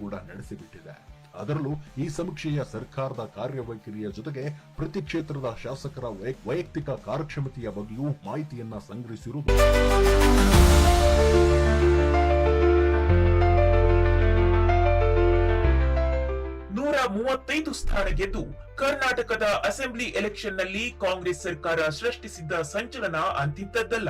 ಕೂಡ ನಡೆಸಿಬಿಟ್ಟಿದೆ. ಅದರಲ್ಲೂ ಈ ಸಮೀಕ್ಷೆಯ ಸರ್ಕಾರದ ಕಾರ್ಯವೈಖರಿಯ ಜೊತೆಗೆ ಪ್ರತಿ ಕ್ಷೇತ್ರದ ಶಾಸಕರ ವೈಯಕ್ತಿಕ ಕಾರ್ಯಕ್ಷಮತೆಯ ಬಗ್ಗೆಯೂ ಮಾಹಿತಿಯನ್ನ ಸಂಗ್ರಹಿಸಿರುವುದು. ನೂರ ಮೂವತ್ತೈದು ಸ್ಥಾನ ಗೆದ್ದು ಕರ್ನಾಟಕದ ಅಸೆಂಬ್ಲಿ ಎಲೆಕ್ಷನ್ನಲ್ಲಿ ಕಾಂಗ್ರೆಸ್ ಸರ್ಕಾರ ಸೃಷ್ಟಿಸಿದ್ದ ಸಂಚಲನ ಅಂತಿದ್ದದ್ದಲ್ಲ.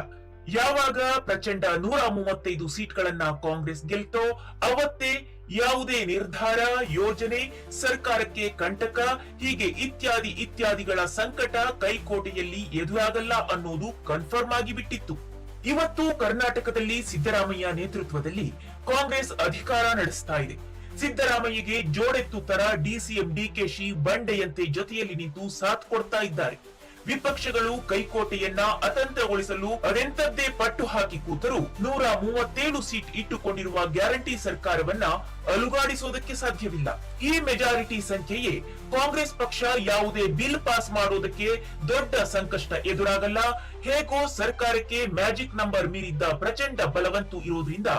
ಯಾವಾಗ ಪ್ರಚಂಡ ನೂರ ಮೂವತ್ತೈದು ಸೀಟ್ಗಳನ್ನ ಕಾಂಗ್ರೆಸ್ ಗೆಲ್ತೋ ಅವತ್ತೇ ಯಾವುದೇ ನಿರ್ಧಾರ, ಯೋಜನೆ, ಸರ್ಕಾರಕ್ಕೆ ಕಂಟಕ, ಹೀಗೆ ಇತ್ಯಾದಿ ಇತ್ಯಾದಿಗಳ ಸಂಕಟ ಕೈಕೋಟೆಯಲ್ಲಿ ಎದುರಾಗಲ್ಲ ಅನ್ನೋದು ಕನ್ಫರ್ಮ್ ಆಗಿಬಿಟ್ಟಿತ್ತು. ಇವತ್ತು ಕರ್ನಾಟಕದಲ್ಲಿ ಸಿದ್ದರಾಮಯ್ಯ ನೇತೃತ್ವದಲ್ಲಿ ಕಾಂಗ್ರೆಸ್ ಅಧಿಕಾರ ನಡೆಸ್ತಾ ಇದೆ. ಸಿದ್ದರಾಮಯ್ಯಗೆ ಜೋಡೆತ್ತು ತರ ಡಿಸಿಎಂ ಡಿಕೆಶಿ ಬಂಡೆಯಂತೆ ಜೊತೆಯಲ್ಲಿ ನಿಂತು ಸಾಥ್ ಕೊಡ್ತಾ ಇದ್ದಾರೆ. ವಿಪಕ್ಷಗಳು ಕೈಕೋಟೆಯನ್ನ ಅತಂತ್ರಗೊಳಿಸಲು ಅದೆಂತದ್ದೇ ಪಟ್ಟು ಹಾಕಿ ಕೂತರೂ ನೂರ ಮೂವತ್ತೇಳು ಸೀಟ್ ಇಟ್ಟುಕೊಂಡಿರುವ ಗ್ಯಾರಂಟಿ ಸರ್ಕಾರವನ್ನ ಅಲುಗಾಡಿಸೋದಕ್ಕೆ ಸಾಧ್ಯವಿಲ್ಲ. ಈ ಮೆಜಾರಿಟಿ ಸಂಖ್ಯೆಯೇ ಕಾಂಗ್ರೆಸ್ ಪಕ್ಷ ಯಾವುದೇ ಬಿಲ್ ಪಾಸ್ ಮಾಡೋದಕ್ಕೆ ದೊಡ್ಡ ಸಂಕಷ್ಟ ಎದುರಾಗಲ್ಲ. ಹೇಗೋ ಸರ್ಕಾರಕ್ಕೆ ಮ್ಯಾಜಿಕ್ ನಂಬರ್ ಮೀರಿದ್ದ ಪ್ರಚಂಡ ಬಲವಂತು ಇರೋದ್ರಿಂದ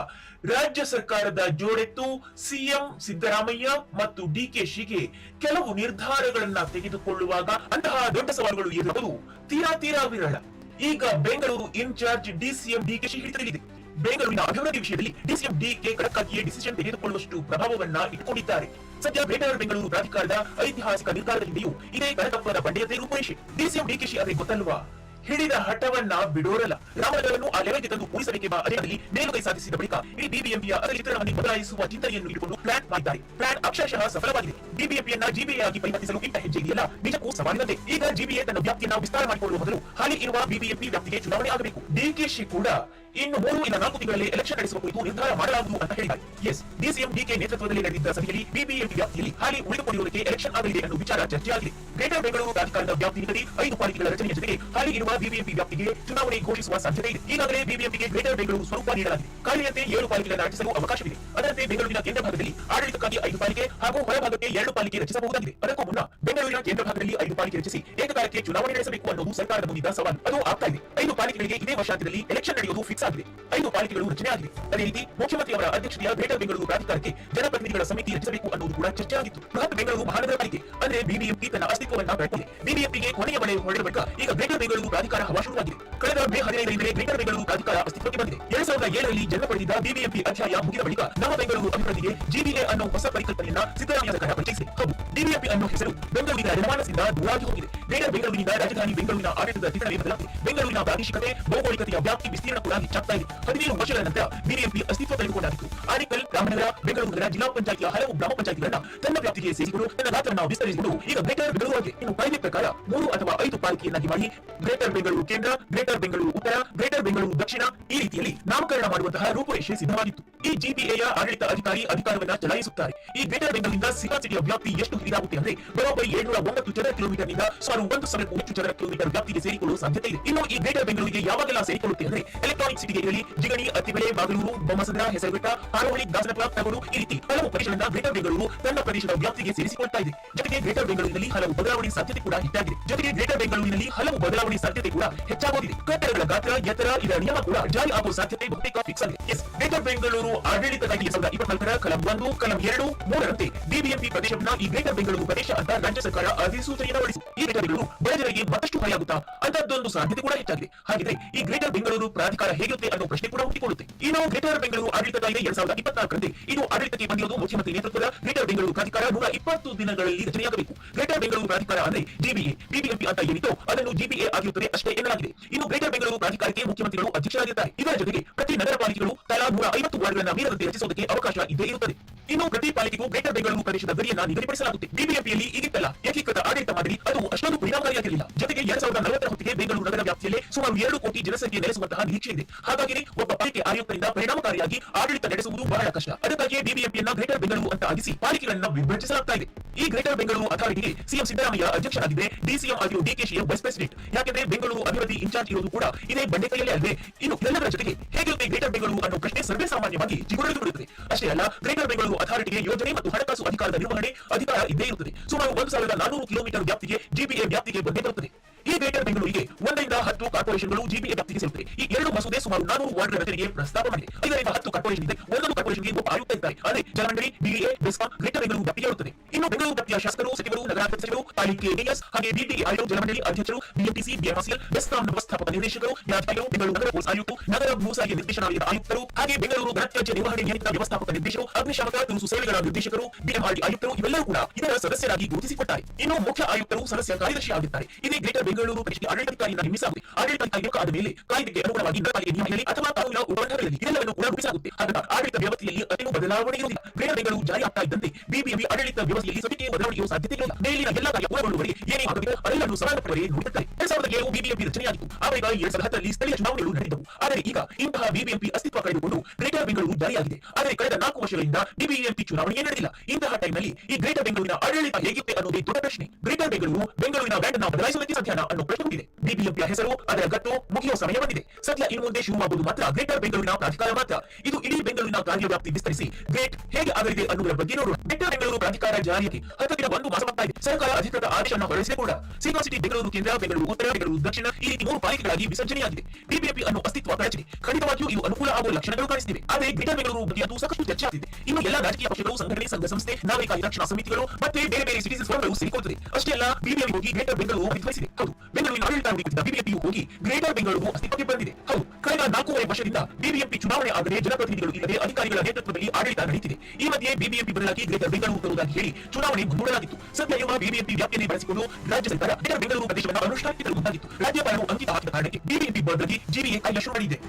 ರಾಜ್ಯ ಸರ್ಕಾರದ ಜೋಡೆತ್ತು ಸಿಎಂ ಸಿದ್ದರಾಮಯ್ಯ ಮತ್ತು ಡಿಕೆಶಿಗೆ ಕೆಲವು ನಿರ್ಧಾರಗಳನ್ನ ತೆಗೆದುಕೊಳ್ಳುವಾಗ ಅಂತಹ ದೊಡ್ಡ ಸವಾಲುಗಳು ಇರುವುದು ತೀರಾ ತೀರಾ ವಿರಳ. ಈಗ ಬೆಂಗಳೂರು ಇನ್ಚಾರ್ಜ್ ಡಿಸಿಎಂ ಡಿಕೆಶಿ ಹಿಡಿದಿದೆ ಬೆಂಗಳೂರಿನ ಅಭಿವೃದ್ಧಿ ವಿಷಯದಲ್ಲಿ ಡಿಸಿಎಂ ಡಿಕೆ ಖಡಕ್ಕಾಗಿಯೇ ಡಿಸಿಷನ್ ತೆಗೆದುಕೊಳ್ಳುವಷ್ಟು ಪ್ರಭಾವವನ್ನ ಇಟ್ಟುಕೊಂಡಿದ್ದಾರೆ. ಸದ್ಯ ಗ್ರೇಟರ್ ಬೆಂಗಳೂರು ಪ್ರಾಧಿಕಾರದ ಐತಿಹಾಸಿಕ ನಿರ್ಧಾರದಲ್ಲಿಯೂ ಇದೇ ಕನಕಪ್ಪನ ಬಂಡೆಯದೇ ರೂಪುರೇಷೆ. ಡಿಸಿಎಂ ಡಿಕೆಶಿ ಅದೇ ಗೊತ್ತಲ್ವಾ? ಹಿಡಿದ ಹಠವನ್ನ ಬಿಡೋರಲ್ಲ. ರಾಮನಗರವನ್ನು ಆ ಲೆವೆಲ್ಗೆ ತಂದು ಉಳಿಸಬೇಕೆಂಬ ಅಧ್ಯಯನದಲ್ಲಿ ಮೇಲುಗೈ ಸಾಧಿಸಿದ ಬಳಿಕ ಈ ಬಿಬಿಎಂಪಿಯ ಅದರ ಚಿತ್ರಣವನ್ನು ಬದಲಾಯಿಸುವ ಚಿಂತನೆಯನ್ನು ಇಟ್ಟುಕೊಂಡು ಪ್ಲಾನ್ ಮಾಡಿದ್ದಾರೆ. ಪ್ಲಾನ್ ಅಕ್ಷರಶಃ ಸಫಲವಾಗಿದೆ. ಬಿಬಿಎಂಪಿಯನ್ನ ಜಿಬಿಎ ಆಗಿ ಪರಿವರ್ತಿಸಲು ಇಂಥ ಹೆಜ್ಜೆ ಇದೆಯಲ್ಲ? ನಿಜಕ್ಕೂ ಸವಾಲಿನಂತೆ. ಈಗ ಜಿಬಿಎ ತನ್ನ ವ್ಯಾಪ್ತಿಯನ್ನು ವಿಸ್ತಾರ ಮಾಡಿಕೊಳ್ಳುವ ಮೊದಲು ಹಾಲಿ ಇರುವ ಬಿಬಿಎಂಪಿ ವ್ಯಾಪ್ತಿಗೆ ಚುನಾವಣೆ ಆಗಬೇಕು. ಡಿಕೆಶಿ ಕೂಡ ಇನ್ನು ಮೂರು ಇಲ್ಲ ನಾಲ್ಕು ತಿಂಗಳಲ್ಲಿ ಎಲೆಕ್ಷನ್ ನಡೆಸುವ ಕುರಿತು ನಿರ್ಧಾರ ಮಾಡಲಾಗುವುದು ಅಂತ ಹೇಳಿದ್ದಾರೆ. ಎಸ್ ಡಿಸಿಎಂ ಡಿಕೆ ನೇತೃತ್ವದಲ್ಲಿ ನಡೆದಿದ್ದ ಸಭೆಯಲ್ಲಿ ಬಿಬಿಎಂಪಿ ವ್ಯಾಪ್ತಿಯಲ್ಲಿ ಹಾಲಿ ಉಳಿದುಕೊಂಡಿರುವುದಕ್ಕೆ ಎಲೆಕ್ಷನ್ ಆಗಲಿದೆ ಎಂದು ವಿಚಾರ ಚರ್ಚೆಯಾಗಿದೆ. ಗ್ರೇಟರ್ ಬೆಂಗಳೂರು ಪ್ರಾಧಿಕಾರದ ವ್ಯಾಪ್ತಿ ನಿಗದಿ ಐದು ಪಾಲಿಕೆಗಳ ರಚನೆಯ ಜೊತೆಗೆ ಹಾಲಿ ಇರುವ ಬಿಬಿಎಂಪಿ ವ್ಯಾಪ್ತಿಗೆ ಚುನಾವಣೆ ಘೋಷಿಸುವ ಸಾಧ್ಯತೆ ಇದೆ. ಈಗಾಗಲೇ ಬಿಬಿಎಂಪಿಗೆ ಗ್ರೇಟರ್ ಬೆಂಗಳೂರು ಸ್ವರೂಪ ನೀಡಲಾಗಿದೆ. ಖಾಲಿಯಂತೆ ಏಳು ಪಾಲಿಕೆಗಳನ್ನು ರಚಿಸಲು ಅವಕಾಶವಿದೆ. ಅದರಂತೆ ಬೆಂಗಳೂರಿನ ಕೇಂದ್ರ ಭಾಗದಲ್ಲಿ ಆಡಳಿತಕ್ಕಾಗಿ ಐದು ಪಾಲಿಕೆ ಹಾಗೂ ಹೊರಭಾಗಕ್ಕೆ ಎರಡು ಪಾಲಿಕೆ ರಚಿಸಬಹುದಾಗಿದೆ. ಅದಕ್ಕೂ ಮುನ್ನ ಬೆಂಗಳೂರಿನ ಕೇಂದ್ರ ಭಾಗದಲ್ಲಿ ಐದು ಪಾಲಿಕೆ ರಚಿಸಿ ಏಕಕಾಲಕ್ಕೆ ಚುನಾವಣೆ ನಡೆಸಬೇಕು ಅನ್ನೋದು ಸರ್ಕಾರದ ಮುಂದಿದ್ದ ಸವಾಲು. ಅದು ಆಗ್ತಾ ಇದೆ. ಐದು ಪಾಲಿಕೆಗಳಿಗೆ ಇದೇ ವರ್ಷಾಂತ್ಯದಲ್ಲಿ ಎಲೆಕ್ಷನ್ ನಡೆಯುವುದು ಫಿಕ್ಸ್ ಆಗಿದೆ. ಐದು ಪಾಲಿಕೆಗಳು ರಚನೆ ಆಗಿದೆ. ಅದೇ ರೀತಿ ಮುಖ್ಯಮಂತ್ರಿ ಅವರ ಅಧ್ಯಕ್ಷತೆಯ ಗ್ರೇಟರ್ ಬೆಂಗಳೂರು ಪ್ರಾಧಿಕಾರಕ್ಕೆ ಜನಪ್ರತಿನಿಧಿಗಳ ಸಮಿತಿ ರಚಿಸಬೇಕು ಅನ್ನೋದು ಕೂಡ ಚರ್ಚೆ ಆಗಿತ್ತು ಬೃಹತ್ ಬೆಂಗಳೂರು ಮಹಾನಗರ ಪಾಲಿಕೆ, ಅಂದ್ರೆ ಬಿಬಿಎಂಪಿ ತನ್ನ ಅಸ್ತಿತ್ವವನ್ನು ಕಳೆದಿದೆ ಬಿಬಿಎಂಪಿಗೆ ಕೊನೆಯ ಬಳೆ ಬಳಿಕ ಈಗ ಗ್ರೇಟರ್ ಬೆಂಗಳೂರು ಪ್ರಾಧಿಕಾರ ಹವಾ ಶುರುವಾಗಿದೆ. ಕಳೆದ ಮೇ ಹದಿನೈದರಿಂದಲೇ ಗ್ರೇಟರ್ ಬೆಂಗಳೂರು ಪ್ರಾಧಿಕಾರ ಅಸ್ತಿತ್ವಕ್ಕೆ ಬಂದಿದೆ. ಎರಡ್ ಸಾವಿರದ ಏಳರಲ್ಲಿ ಜನ್ಮ ಪಡೆದಿದ್ದ ಬಿಬಿಎಂಪಿ ಅಧ್ಯಾಯ ಮುಗಿದ ಬಳಿಕ ನವ ಬೆಂಗಳೂರು ಅಭಿವೃದ್ಧಿಗೆ ಜಿಬಿಎ ಅನ್ನೋ ಹೊಸ ಪರಿಕಲ್ಪನೆಯನ್ನ ಸಿದ್ದರಾಮಯ್ಯ ಸರ್ಕಾರ ಪರಿಚಯಿಸಿದೆ. ಹೌದು ಬಿಬಿಎಂಪಿ ಅನ್ನೋ ಹೆಸರು ಬೆಂಗಳೂರಿನ ಜನಮಾನಸದಿಂದ ದೂರಾಗಿ ಹೋಗಿದೆ. ಗ್ರೇಟರ್ ಬೆಂಗಳೂರಿನಿಂದ ರಾಜಧಾನಿ ಬೆಂಗಳೂರಿನ ಆಡಳಿತದ ಬದಲಾಗಿದೆ. ಬೆಂಗಳೂರಿನ ಪ್ರಾದೇಶಿಕತೆ, ಭೌಗೋಳಿಕತೆಯ ವ್ಯಾಪ್ತಿ ವಿಸ್ತೀರ್ಣ ಕೂಡ ಇದೆ ಹದಿನೇಳು ವರ್ಷಗಳ ನಂತರ ಬಿಬಿಎಂಪಿ ಅಸ್ತಿತ್ವ ಕಳೆದುಕೊಂಡಾಗಿತ್ತು ಆನೇಕಲ್, ರಾಮನಗರ, ಬೆಂಗಳೂರು ನಗರ ಜಿಲ್ಲಾ ಪಂಚಾಯತಿಯ ಹಲವು ಗ್ರಾಮ ಪಂಚಾಯತಿಗಳನ್ನ ತನ್ನ ವ್ಯಾಪ್ತಿಗೆ ಸೇರಿಸಿಕೊಂಡು ತನ್ನ ಗಾತ್ರವನ್ನು ವಿಸ್ತರಿಸಿಕೊಂಡು ಈಗ ಗ್ರೇಟರ್ ಬೆಂಗಳೂರು ಇನ್ನು ಕಾಯ್ದೆ ಪ್ರಕಾರ ಮೂರು ಅಥವಾ ಐದು ಪಾಲಿಕೆಯನ್ನಾಗಿ ಮಾಡಿ ಗ್ರೇಟರ್ ಬೆಂಗಳೂರು ಕೇಂದ್ರ, ಗ್ರೇಟರ್ ಬೆಂಗಳೂರು ಉತ್ತರ, ಗ್ರೇಟರ್ ಬೆಂಗಳೂರು ದಕ್ಷಿಣ ಈ ರೀತಿಯಲ್ಲಿ ನಾಮಕರಣ ಮಾಡುವಂತಹ ರೂಪುರೇಷೆ ಸಿದ್ಧವಾಗಿತ್ತು. ಈ ಜಿಪಿಎಯ ಆಡಳಿತ ಅಧಿಕಾರಿ ಅಧಿಕಾರವನ್ನ ಚಲಾಯಿಸುತ್ತಾರೆ. ಈ ಗ್ರೇಟರ್ ಬೆಂಗಳೂರಿನಿಂದ ಸಿಲ್ವರ್ ಸಿಟಿಯ ವ್ಯಾಪ್ತಿ ಎಷ್ಟು ಹಿರಿದಾಗುತ್ತೆ ಅಂದ್ರೆ ಬರೋಬ್ಬರಿ ಏಳ್ನೂರ ಒಂಬತ್ತು ಚದರ ಕಿಲೋಮೀಟರ್ನಿಂದ ಸುಮಾರು ಒಂದು ಸಾವಿರಕ್ಕೂ ಹೆಚ್ಚು ಚದರ ಕಿಲೋಮೀಟರ್ ವ್ಯಾಪ್ತಿಗೆ ಸೇರಿಕೊಳ್ಳುವ ಸಾಧ್ಯತೆ ಇದೆ. ಇನ್ನು ಈ ಗ್ರೇಟರ್ ಬೆಂಗಳೂರಿಗೆ ಯಾವಾಗೆಲ್ಲ ಸೇರಿಕೊಳ್ಳುತ್ತೆ ಅಂದ್ರೆ ಎಲೆಕ್ಟ್ರಾನಿಕ್ ಸಿಟಿಗೆ ಇರಲಿ ಜಿಗಣಿ ಅತ್ತಿಬೆಲೆ ಬಾಗಲೂರು, ಬೊಮ್ಮಸಂದ್ರ, ಹೆಸರುಘಟ್ಟ ಹಾರೋಹಳ್ಳಿ ದಾಸನಪುರ ತಗಡು ಈ ರೀತಿ ಹಲವು ಪ್ರದೇಶಗಳಿಂದ ಗ್ರೇಟರ್ ಬೆಂಗಳೂರು ತನ್ನ ಪ್ರದೇಶದ ವ್ಯಾಪ್ತಿಗೆ ಸೇರಿಸಿಕೊಳ್ತಾ ಇದೆ. ಜೊತೆಗೆ ಗ್ರೇಟರ್ ಬೆಂಗಳೂರಿನಲ್ಲಿ ಹಲವು ಬದಲಾವಣೆ ಸಾಧ್ಯತೆ ಕೂಡ ಹೆಚ್ಚಾಗಿದೆ ಜೊತೆಗೆ ಗ್ರೇಟರ್ ಬೆಂಗಳೂರಿನಲ್ಲಿ ಹಲವು ಬದಲಾವಣೆ ಸಾಧ್ಯತೆ ಕೂಡ ಹೆಚ್ಚಾಗುತ್ತಿದೆ ಕಟ್ಟಡಗಳ ಗಾತ್ರ, ಎತ್ತರ, ಇದರ ನಿಯಮ ಕೂಡ ಜಾರಿ ಆಗುವ ಸಾಧ್ಯತೆ ಬಹುತೇಕ ಫಿಕ್ಸ್ ಆಗಿದೆ. ಎಸ್ ಗ್ರೇಟರ್ ಬೆಂಗಳೂರು ಎರಡ್ ಸಾವಿರದ ಇಪ್ಪತ್ನಾಲ್ಕರ ಕಲಂ ಒಂದು, ಕಲಂ ಎರಡು, ಮೂರರಂತೆ ಬಿಬಿಎಂಪಿ ಪ್ರದೇಶವನ್ನ ಈ ಗ್ರೇಟರ್ ಬೆಂಗಳೂರು ಪ್ರದೇಶ ಅಂತ ರಾಜ್ಯ ಸರ್ಕಾರ ಅಧಿಸೂಚನೆಯನ್ನು ಹೊರಡಿಸಿ ಈ ಗ್ರೇಟರ್ ಬೆಂಗಳೂರು ಬಡ ಜನರಿಗೆ ಮತ್ತಷ್ಟು ಹೊರೆಯಾಗುತ್ತಾ ಅಂತದ್ದೊಂದು ಸಾಧ್ಯತೆ ಕೂಡ ಹೆಚ್ಚಾಗಿದೆ. ಹಾಗಿದ್ರೆ ಈ ಗ್ರೇಟರ್ ಬೆಂಗಳೂರು ಪ್ರಾಧಿಕಾರ ಹೇಗಿರುತ್ತೆ ಅನ್ನೋ ಪ್ರಶ್ನೆ ಕೂಡ ಹುಟ್ಟಿಕೊಳ್ಳುತ್ತೆ ಇನ್ನು ಗ್ರೇಟರ್ ಬೆಂಗಳೂರು ಆಡಳಿತ ಕಾಯ್ದೆ ಎರಡ್ ಸಾವಿರದ ಇಪ್ಪತ್ನಾಲ್ಕರಂತೆ. ಇದು ಆಡಳಿತಕ್ಕೆ ಬಂದಿರುವುದು ಮುಖ್ಯಮಂತ್ರಿ ನೇತೃತ್ವದ ಗ್ರೇಟರ್ ಬೆಂಗಳೂರು ಪ್ರಾಧಿಕಾರ ನೂರ ಇಪ್ಪತ್ತು ದಿನಗಳಲ್ಲಿ ರಚನೆಯಾಗಬೇಕು. ಗ್ರೇಟರ್ ಬೆಂಗಳೂರು ಪ್ರಾಧಿಕಾರ ಅಂದ್ರೆ ಜಿಬಿಎ ಬಿಬಿಎಂಪಿ ಅಂತ ಏನಿತ್ತು ಅದನ್ನು ಜಿಬಿಎ ಆಗಿರುತ್ತದೆ ಅಷ್ಟೇ ಎನ್ನಲಾಗಿದೆ. ಇನ್ನು ಗ್ರೇಟರ್ ಬೆಂಗಳೂರು ಪ್ರಾಧಿಕಾರಕ್ಕೆ ಮುಖ್ಯಮಂತ್ರಿಗಳು ಅಧ್ಯಕ್ಷರಾಗಿದ್ದಾರೆ. ಇದರ ಜೊತೆಗೆ ಪ್ರತಿ ನಗರ ಪಾಲಿಕೆಗಳು ತಲಾ ನೂರ ಐವತ್ತು ವಾರ್ಡ್ಗಳನ್ನ ಮೀರದಂತೆ ರಚಿಸುವುದಕ್ಕೆ ಅವಕಾಶ ಇದ್ದೇ ಇರುತ್ತದೆ. ಇನ್ನು ಪ್ರತಿ ಪಾಲಿಕೆಗೂ ಗ್ರೇಟರ್ ಬೆಂಗಳೂರು ಪ್ರದೇಶದ ಗಡಿಯನ್ನ ನಿಗದಿಪಡಿಸಲಾಗುತ್ತೆ. ಬಿಬಿಎಂಪಿಯಲ್ಲಿ ಈಗಿತ್ತಲ್ಲ ಏಕೀಕೃತ ಆಡಳಿತ ಮಾದರಿ. ಅದು ಅಷ್ಟೊಂದು ಪರಿಣಾಮಕಾರಿಯಾಗಿರಲಿಲ್ಲ. ಜೊತೆಗೆ ಎರಡ್ ಸಾವಿರದ ನಲವತ್ತರ ಹೊತ್ತಿಗೆ ಬೆಂಗಳೂರು ನಗರ ವ್ಯಾಪ್ತಿಯಲ್ಲಿ ಸುಮಾರು ಎರಡು ಕೋಟಿ ಜನಸಂಖ್ಯೆ ನೆಲೆಸುವಂತಹ ನಿರೀಕ್ಷೆ ಇದೆ. ಹಾಗಾಗಿ ಒಬ್ಬ ಪಾಲಿಕೆ ಆಯುಕ್ತರಿಂದ ಪರಿಣಾಮಕಾರಿಯಾಗಿ ಆಡಳಿತ ನಡೆಸುವುದು ಬಹಳ ಕಷ್ಟ. ಅದಕ್ಕಾಗಿಯೇ ಬಿಬಿಎಂಪಿಯನ್ನ ಗ್ರೇಟರ್ ಬೆಂಗಳೂರು ಅಂತ ಆಗಿಸಿ ಪಾಲಿಕೆಗಳನ್ನ ವಿಭಜಿಸಲಾಗ್ತಾ ಇದೆ. ಈ ಗ್ರೇಟರ್ ಬೆಂಗಳೂರು ಅಥಾರಿಟಿಗೆ ಸಿಎಂ ಸಿದ್ದರಾಮಯ್ಯ ಅಧ್ಯಕ್ಷರಾಗಿದ್ದರೆ ಡಿಸಿಎಂ ಆಗಿರುವ ಡಿಕೆಶಿಯ ವೈಸ್ ಪ್ರೆಸಿಡೆಂಟ್. ಯಾಕೆಂದ್ರೆ ಬೆಂಗಳೂರು ಅಭಿವೃದ್ಧಿ ಇನ್ಚಾರ್ಜ್ ಇರೋದು ಕೂಡ ಇದೇ ಬಂಡೆ ಕೈಯಲ್ಲೇ ಅಲ್ಲದೆ ಇನ್ನು ಎಲ್ಲದರ ಜೊತೆಗೆ ಹೇಗಿರುತ್ತೆ ಗ್ರೇಟರ್ ಬೆಂಗಳೂರು ಅನ್ನೋ ಪ್ರಶ್ನೆ ಸರ್ವೇ ಸಾಮಾನ್ಯವಾಗಿ ಜಿಗುಡಲು ಬಿಡುತ್ತದೆ. ಅಷ್ಟೇ ಅಲ್ಲ, ಗ್ರೇಟರ್ ಬೆಂಗಳೂರು ಅಥಾರಿಟಿಗೆ ಯೋಜನೆ ಮತ್ತು ಹಣಕಾಸು ಅಧಿಕಾರದ ನಿರ್ವಹಣೆ ಅಧಿಕಾರ ಇದ್ದೇ ಇರುತ್ತದೆ. ಸುಮಾರು ಒಂದು ಸಾವಿರದ ನಾನೂರು ಕಿಲೋಮೀಟರ್ ವ್ಯಾಪ್ತಿಗೆ ಜಿಬಿಎ ವ್ಯಾಪ್ತಿಗೆ ಬಂದೇ ಬರುತ್ತದೆ. ಈ ಗ್ರೇಟರ್ ಬೆಂಗಳೂರಿಗೆ ಒಂದರಿಂದ ಹತ್ತು ಕಾರ್ಪೊರೇಷನ್ಗಳು ಜಿಬಿಎ ವ್ಯಾಪ್ತಿಗೆ ಸೇರುತ್ತವೆ. ಈ ಎರಡು ಮಸೂದೆ ಸುಮಾರು ನಾನೂರು ವಾರ್ಡ್ಗಳ ರಚನೆಗೆ ಪ್ರಸ್ತಾಪ ಮಾಡಿದೆ. ಐದರಿಂದ ಹತ್ತು ಕಾರ್ಪೊರೇಷನ್ ಇದೆ. ಒಂದೊಂದು ಕಾರ್ಪೊರೇಷನ್ಗೆ ಒಬ್ಬ ಆಯುಕ್ತ ಇದ್ದಾರೆ. ಅದೇ ಜಲಮಂಡಳಿ ಬಿಡಿಎ ಬೆಸ್ಕಾಂ, ಗ್ರೇಟರ್ ಬೆಂಗಳೂರು ವ್ಯಾಪ್ತಿಗೆ ಇರುತ್ತದೆ ಇನ್ನು ಬೆಂಗಳೂರು ವ್ಯಾಪ್ತಿಯ ಶಾಸಕರು, ಸಚಿವರು ನಗರಾಭಿವೃದ್ಧಿ ಸಚಿವರು ಪಾಲಿಕೆ ಮೇಯರ್ಸ್ ಹಾಗೆ ಬಿಡಿಎ ಆಯೋಗ ಜಲಮಂಡಳಿ ಅಧ್ಯಕ್ಷರು, ಬಿಎಂಟಿಸಿ ಬಿಎಂಆರ್ಸಿಎಲ್ ಬೆಸ್ಕಾಂ ವ್ಯವಸ್ಥಾಪಕ ನಿರ್ದೇಶಕರು ನ್ಯಾಯಾಲಯ ಬೆಂಗಳೂರು ನಗರ ಪೊಲೀಸ್ ಆಯುಕ್ತರು ನಗರ ಭೂ ಸಾರಿಗೆ ನಿರ್ದೇಶನಾಲಯದ ಆಯುಕ್ತರು, ಹಾಗೆ ಬೆಂಗಳೂರು ಘನತ್ಯಾಜ್ಯ ನಿರ್ವಹಣೆ ನಿಯಮಿತ ವ್ಯವಸ್ಥಾಪಕ ನಿರ್ದೇಶಕರು, ಅಗ್ನಿಶಾಮಕ ತುರುಸು ಸೇವೆಗಳ ನಿರ್ದೇಶಕರು, ಬಿಎಂಆರ್ಡಿ ಆಯುಕ್ತರು ಇವೆಲ್ಲರೂ ಕೂಡ ಇದರ ಸದಸ್ಯರಾಗಿ ಗುರುತಿಸಿಕೊಟ್ಟಾರೆ. ಇನ್ನು ಮುಖ್ಯ ಆಯುಕ್ತರು ಸದಸ್ಯ ಕಾರ್ಯದರ್ಶಿ ಆಗಿದ್ದಾರೆ ಇದೇ ಗ್ರೇಟರ್ ಕನಿಷ್ಠ ಆಡಳಿತಾಧಿಕಾರಿಯಿಂದ ನಿರ್ಮಿಸಲಾಗುತ್ತೆ ಆಡಳಿತಾಧಿಕಾರಿ ಆದ ಮೇಲೆ ಕಾಯ್ದೆಗೆ ಅನುಗುಣವಾಗಿ ನಗರಪಾಲಿಕೆ ನಿಯಮಗಳಲ್ಲಿ ಅಥವಾ ಕಾನೂನಿನ ಉಲ್ಲಂಘನೆಗಳಲ್ಲಿ ಇದೆಲ್ಲವನ್ನು ಕೂಡ ರೂಪಿಸಲಾಗುತ್ತೆ ಹಾಗಾದರೆ ಆಡಳಿತ ವ್ಯವಸ್ಥೆಯಲ್ಲಿ ಅದೇನು ಬದಲಾವಣೆ ಇರುವುದಿಲ್ಲ ಬೇರೆ ಬೆಂಗಳೂರು ಜಾರಿ ಆಗ್ತಾ ಇದ್ದಂತೆ ಬಿಬಿಎಂಪಿ ಆಡಳಿತ ವ್ಯವಸ್ಥೆಯಲ್ಲಿ ಸಮಿತಿ ಬದಲಾವಣೆಯು ಇಲ್ಲ ಮೇಲಿನ ಎಲ್ಲ ಕಾರ್ಯ ಪೂರ್ಣಗೊಳ್ಳುವವರೆಗೆ ಏನೇ ಆಗಬೇಕು ಅದೆಲ್ಲವನ್ನು ಸಮಾನಪಟ್ಟವರೇ ನೋಡುತ್ತಾರೆ ಎರಡ್ ಸಾವಿರದ ಏಳು ಬಿಬಿಎಂಪಿ ರಚನೆಯಾಗಿತ್ತು. ಆ ಬಳಿಕ ಎರಡ್ ಸಾವಿರದ ಹತ್ತರಲ್ಲಿ ಸ್ಥಳೀಯ ಚುನಾವಣೆಗಳು ನಡೆದವು ಆದರೆ ಈಗ ಇಂತಹ ಬಿಬಿಎಂಪಿ ಅಸ್ತಿತ್ವ ಕಳೆದುಕೊಂಡು ಗ್ರೇಟರ್ ಬೆಂಗಳೂರು ಜಾರಿಯಾಗಿದೆ. ಆದರೆ ಕಳೆದ ನಾಲ್ಕು ವರ್ಷಗಳಿಂದ ಬಿಬಿಎಂಪಿ ಚುನಾವಣೆಯೇ ನಡೆದಿಲ್ಲ. ಇಂತಹ ಟೈಮ್ನಲ್ಲಿ ಈ ಗ್ರೇಟರ್ ಬೆಂಗಳೂರಿನ ಆಡಳಿತ ಹೇಗಿರುತ್ತೆ ಅನ್ನೋದೇ ದೊಡ್ಡ ಪ್ರಶ್ನೆ. ಗ್ರೇಟರ್ ಬೆಂಗಳೂರು ಬೆಂಗಳೂರಿನ ಬ್ಯಾಂಡ್ ಅನ್ನು ಬದಲಾಯಿಸುವುದಕ್ಕೆ ಸಾಧ್ಯನಾ ಅನ್ನೋ ಪ್ರಶ್ನೆ ಹುಟ್ಟಿದೆ ಬಿಬಿಎಂಪಿಯ ಹೆಸರು, ಅದರ ಗಟ್ಟು ಮುಗಿಯುವ ಸಮಯ ಬಂದಿದೆ. ಸದ್ಯ ಇನ್ನು ಮುಂದೆ ಶುರುವಾಗುವುದು ಮಾತ್ರ ಗ್ರೇಟರ್ ಬೆಂಗಳೂರಿನ ಪ್ರಾಧಿಕಾರ ಮಾತ್ರ. ಇದು ಇಡೀ ಬೆಂಗಳೂರಿನ ಕಾರ್ಯವ್ಯಾಪ್ತಿ ವಿಸ್ತರಿಸಿ ಗ್ರೇಟ್ ಹೇಗೆ ಆಗಲಿದೆ ಅನ್ನುವುದರ ಬಗ್ಗೆ ನೋಡೋಣ. ಗ್ರೇಟರ್ ಬೆಂಗಳೂರು ಪ್ರಾಧಿಕಾರ ಜಾರಿಗೆ ಹತ್ತು ದಿನ ಒಂದು ಮಾಸವಾಗ್ತಾ ಇದೆ ಸರ್ಕಾರ ಅಧಿಕೃತ ಆದೇಶವನ್ನು ಹೊರಡಿಸಿದೆ ಕೂಡ. ಸಿನಿಮಾ ಸಿಟಿ ಬೆಂಗಳೂರು ಕೇಂದ್ರ ಬೆಂಗಳೂರು ಉತ್ತರ ಬೆಂಗಳೂರು ದಕ್ಷಿಣ ಈ ರೀತಿ ಮೂರು ಪಾಲಿಕೆಗಳಾಗಿ ವಿಸರ್ಜನೆಯಾಗಿದೆ. ಬಿಬಿಎಂಪಿ ಅನ್ನು ಅಸ್ತಿತ್ವ ಕಳಚಿದೆ. ಖಂಡಿತವಾಗಿಯೂ ಇದು ಅನುಕೂಲ ಆಗುವ ಲಕ್ಷಣಗಳು ಕಾಣಿಸುತ್ತಿವೆ ಆದರೆ ಗ್ರೇಟರ್ ಬೆಂಗಳೂರು ಬಗ್ಗೆ ಅದು ಸಾಕಷ್ಟು ಚರ್ಚೆ ಆಗ್ತಿದೆ. ಇನ್ನು ಎಲ್ಲ ರಾಜಕೀಯ ಪಕ್ಷಗಳು, ಸಂಘಟನೆ, ಸಂಘ ಸಂಸ್ಥೆ, ನಾಗರಿಕ ರಕ್ಷಣಾ ಸಮಿತಿಗಳು ಮತ್ತೆ ಬೇರೆ ಬೇರೆ ಫೋರಗಳು ಸೇರಿಕೊಳ್ಳುತ್ತದೆ. ಅಷ್ಟೇ ಅಲ್ಲ, ಬಿಬಿಎಂಪಿ ಹೋಗಿ ಗ್ರೇಟರ್ ಬೆಂಗಳೂರು ಪ್ರತಿಫಲಿಸಿದೆ ಹೌದು. ಬೆಂಗಳೂರಿನ ಆಡಳಿತ ರೂಪಿಸಿದ ಬಿಬಿಎಂಪಿಯು ಹೋಗಿ ಗ್ರೇಟರ್ ಬೆಂಗಳೂರು ಅಸ್ತಿತ್ವಕ್ಕೆ ಬಂದಿದೆ. ಹೌದು. ಕಳೆದ ನಾಲ್ಕೂವರೆ ವರ್ಷದಿಂದ ಬಿಬಿಎಂಪಿ ಚುನಾವಣೆ ಆದರೆ ಜನಪ್ರತಿನಿಧಿಗಳು ಇಲ್ಲದೆ ಅಧಿಕಾರಿಗಳ ನೇತೃತ್ವದಲ್ಲಿ ಆಡಳಿತ ನಡೆಯುತ್ತಿದೆ. ಈ ಮಧ್ಯೆ ಬಿಬಿಎಂಪಿ ಬದಲಾಗಿ ಗ್ರೇಟರ್ ಬೆಂಗಳೂರು ತರುವುದಾಗಿ ಹೇಳಿ ಚುನಾವಣೆ ಮುಂದೂಡಲಾಗಿತ್ತು. ಸದ್ಯ ಇರುವ ಬಿಬಿಎಂಪಿ ವ್ಯಾಪ್ತಿಯನ್ನು ಬಳಸಿಕೊಂಡು ರಾಜ್ಯ ಸರ್ಕಾರ ಗ್ರೇಟರ್ ಬೆಂಗಳೂರು ಪ್ರದೇಶವನ್ನು ಅನುಷ್ಠಾನಕ್ಕೆ ತರಲು ಮುಂದಾಗಿತ್ತು ರಾಜ್ಯಪಾಲರು ಅಂಕಿತ ಹಾಕಿದ ಕಾರಣಕ್ಕೆ ಬಿಬಿಎಂಪಿ ಬದಲಾಗಿ ಜಿಬಿಎ ಕಾರ್ಯ ಮಾಡಿದೆ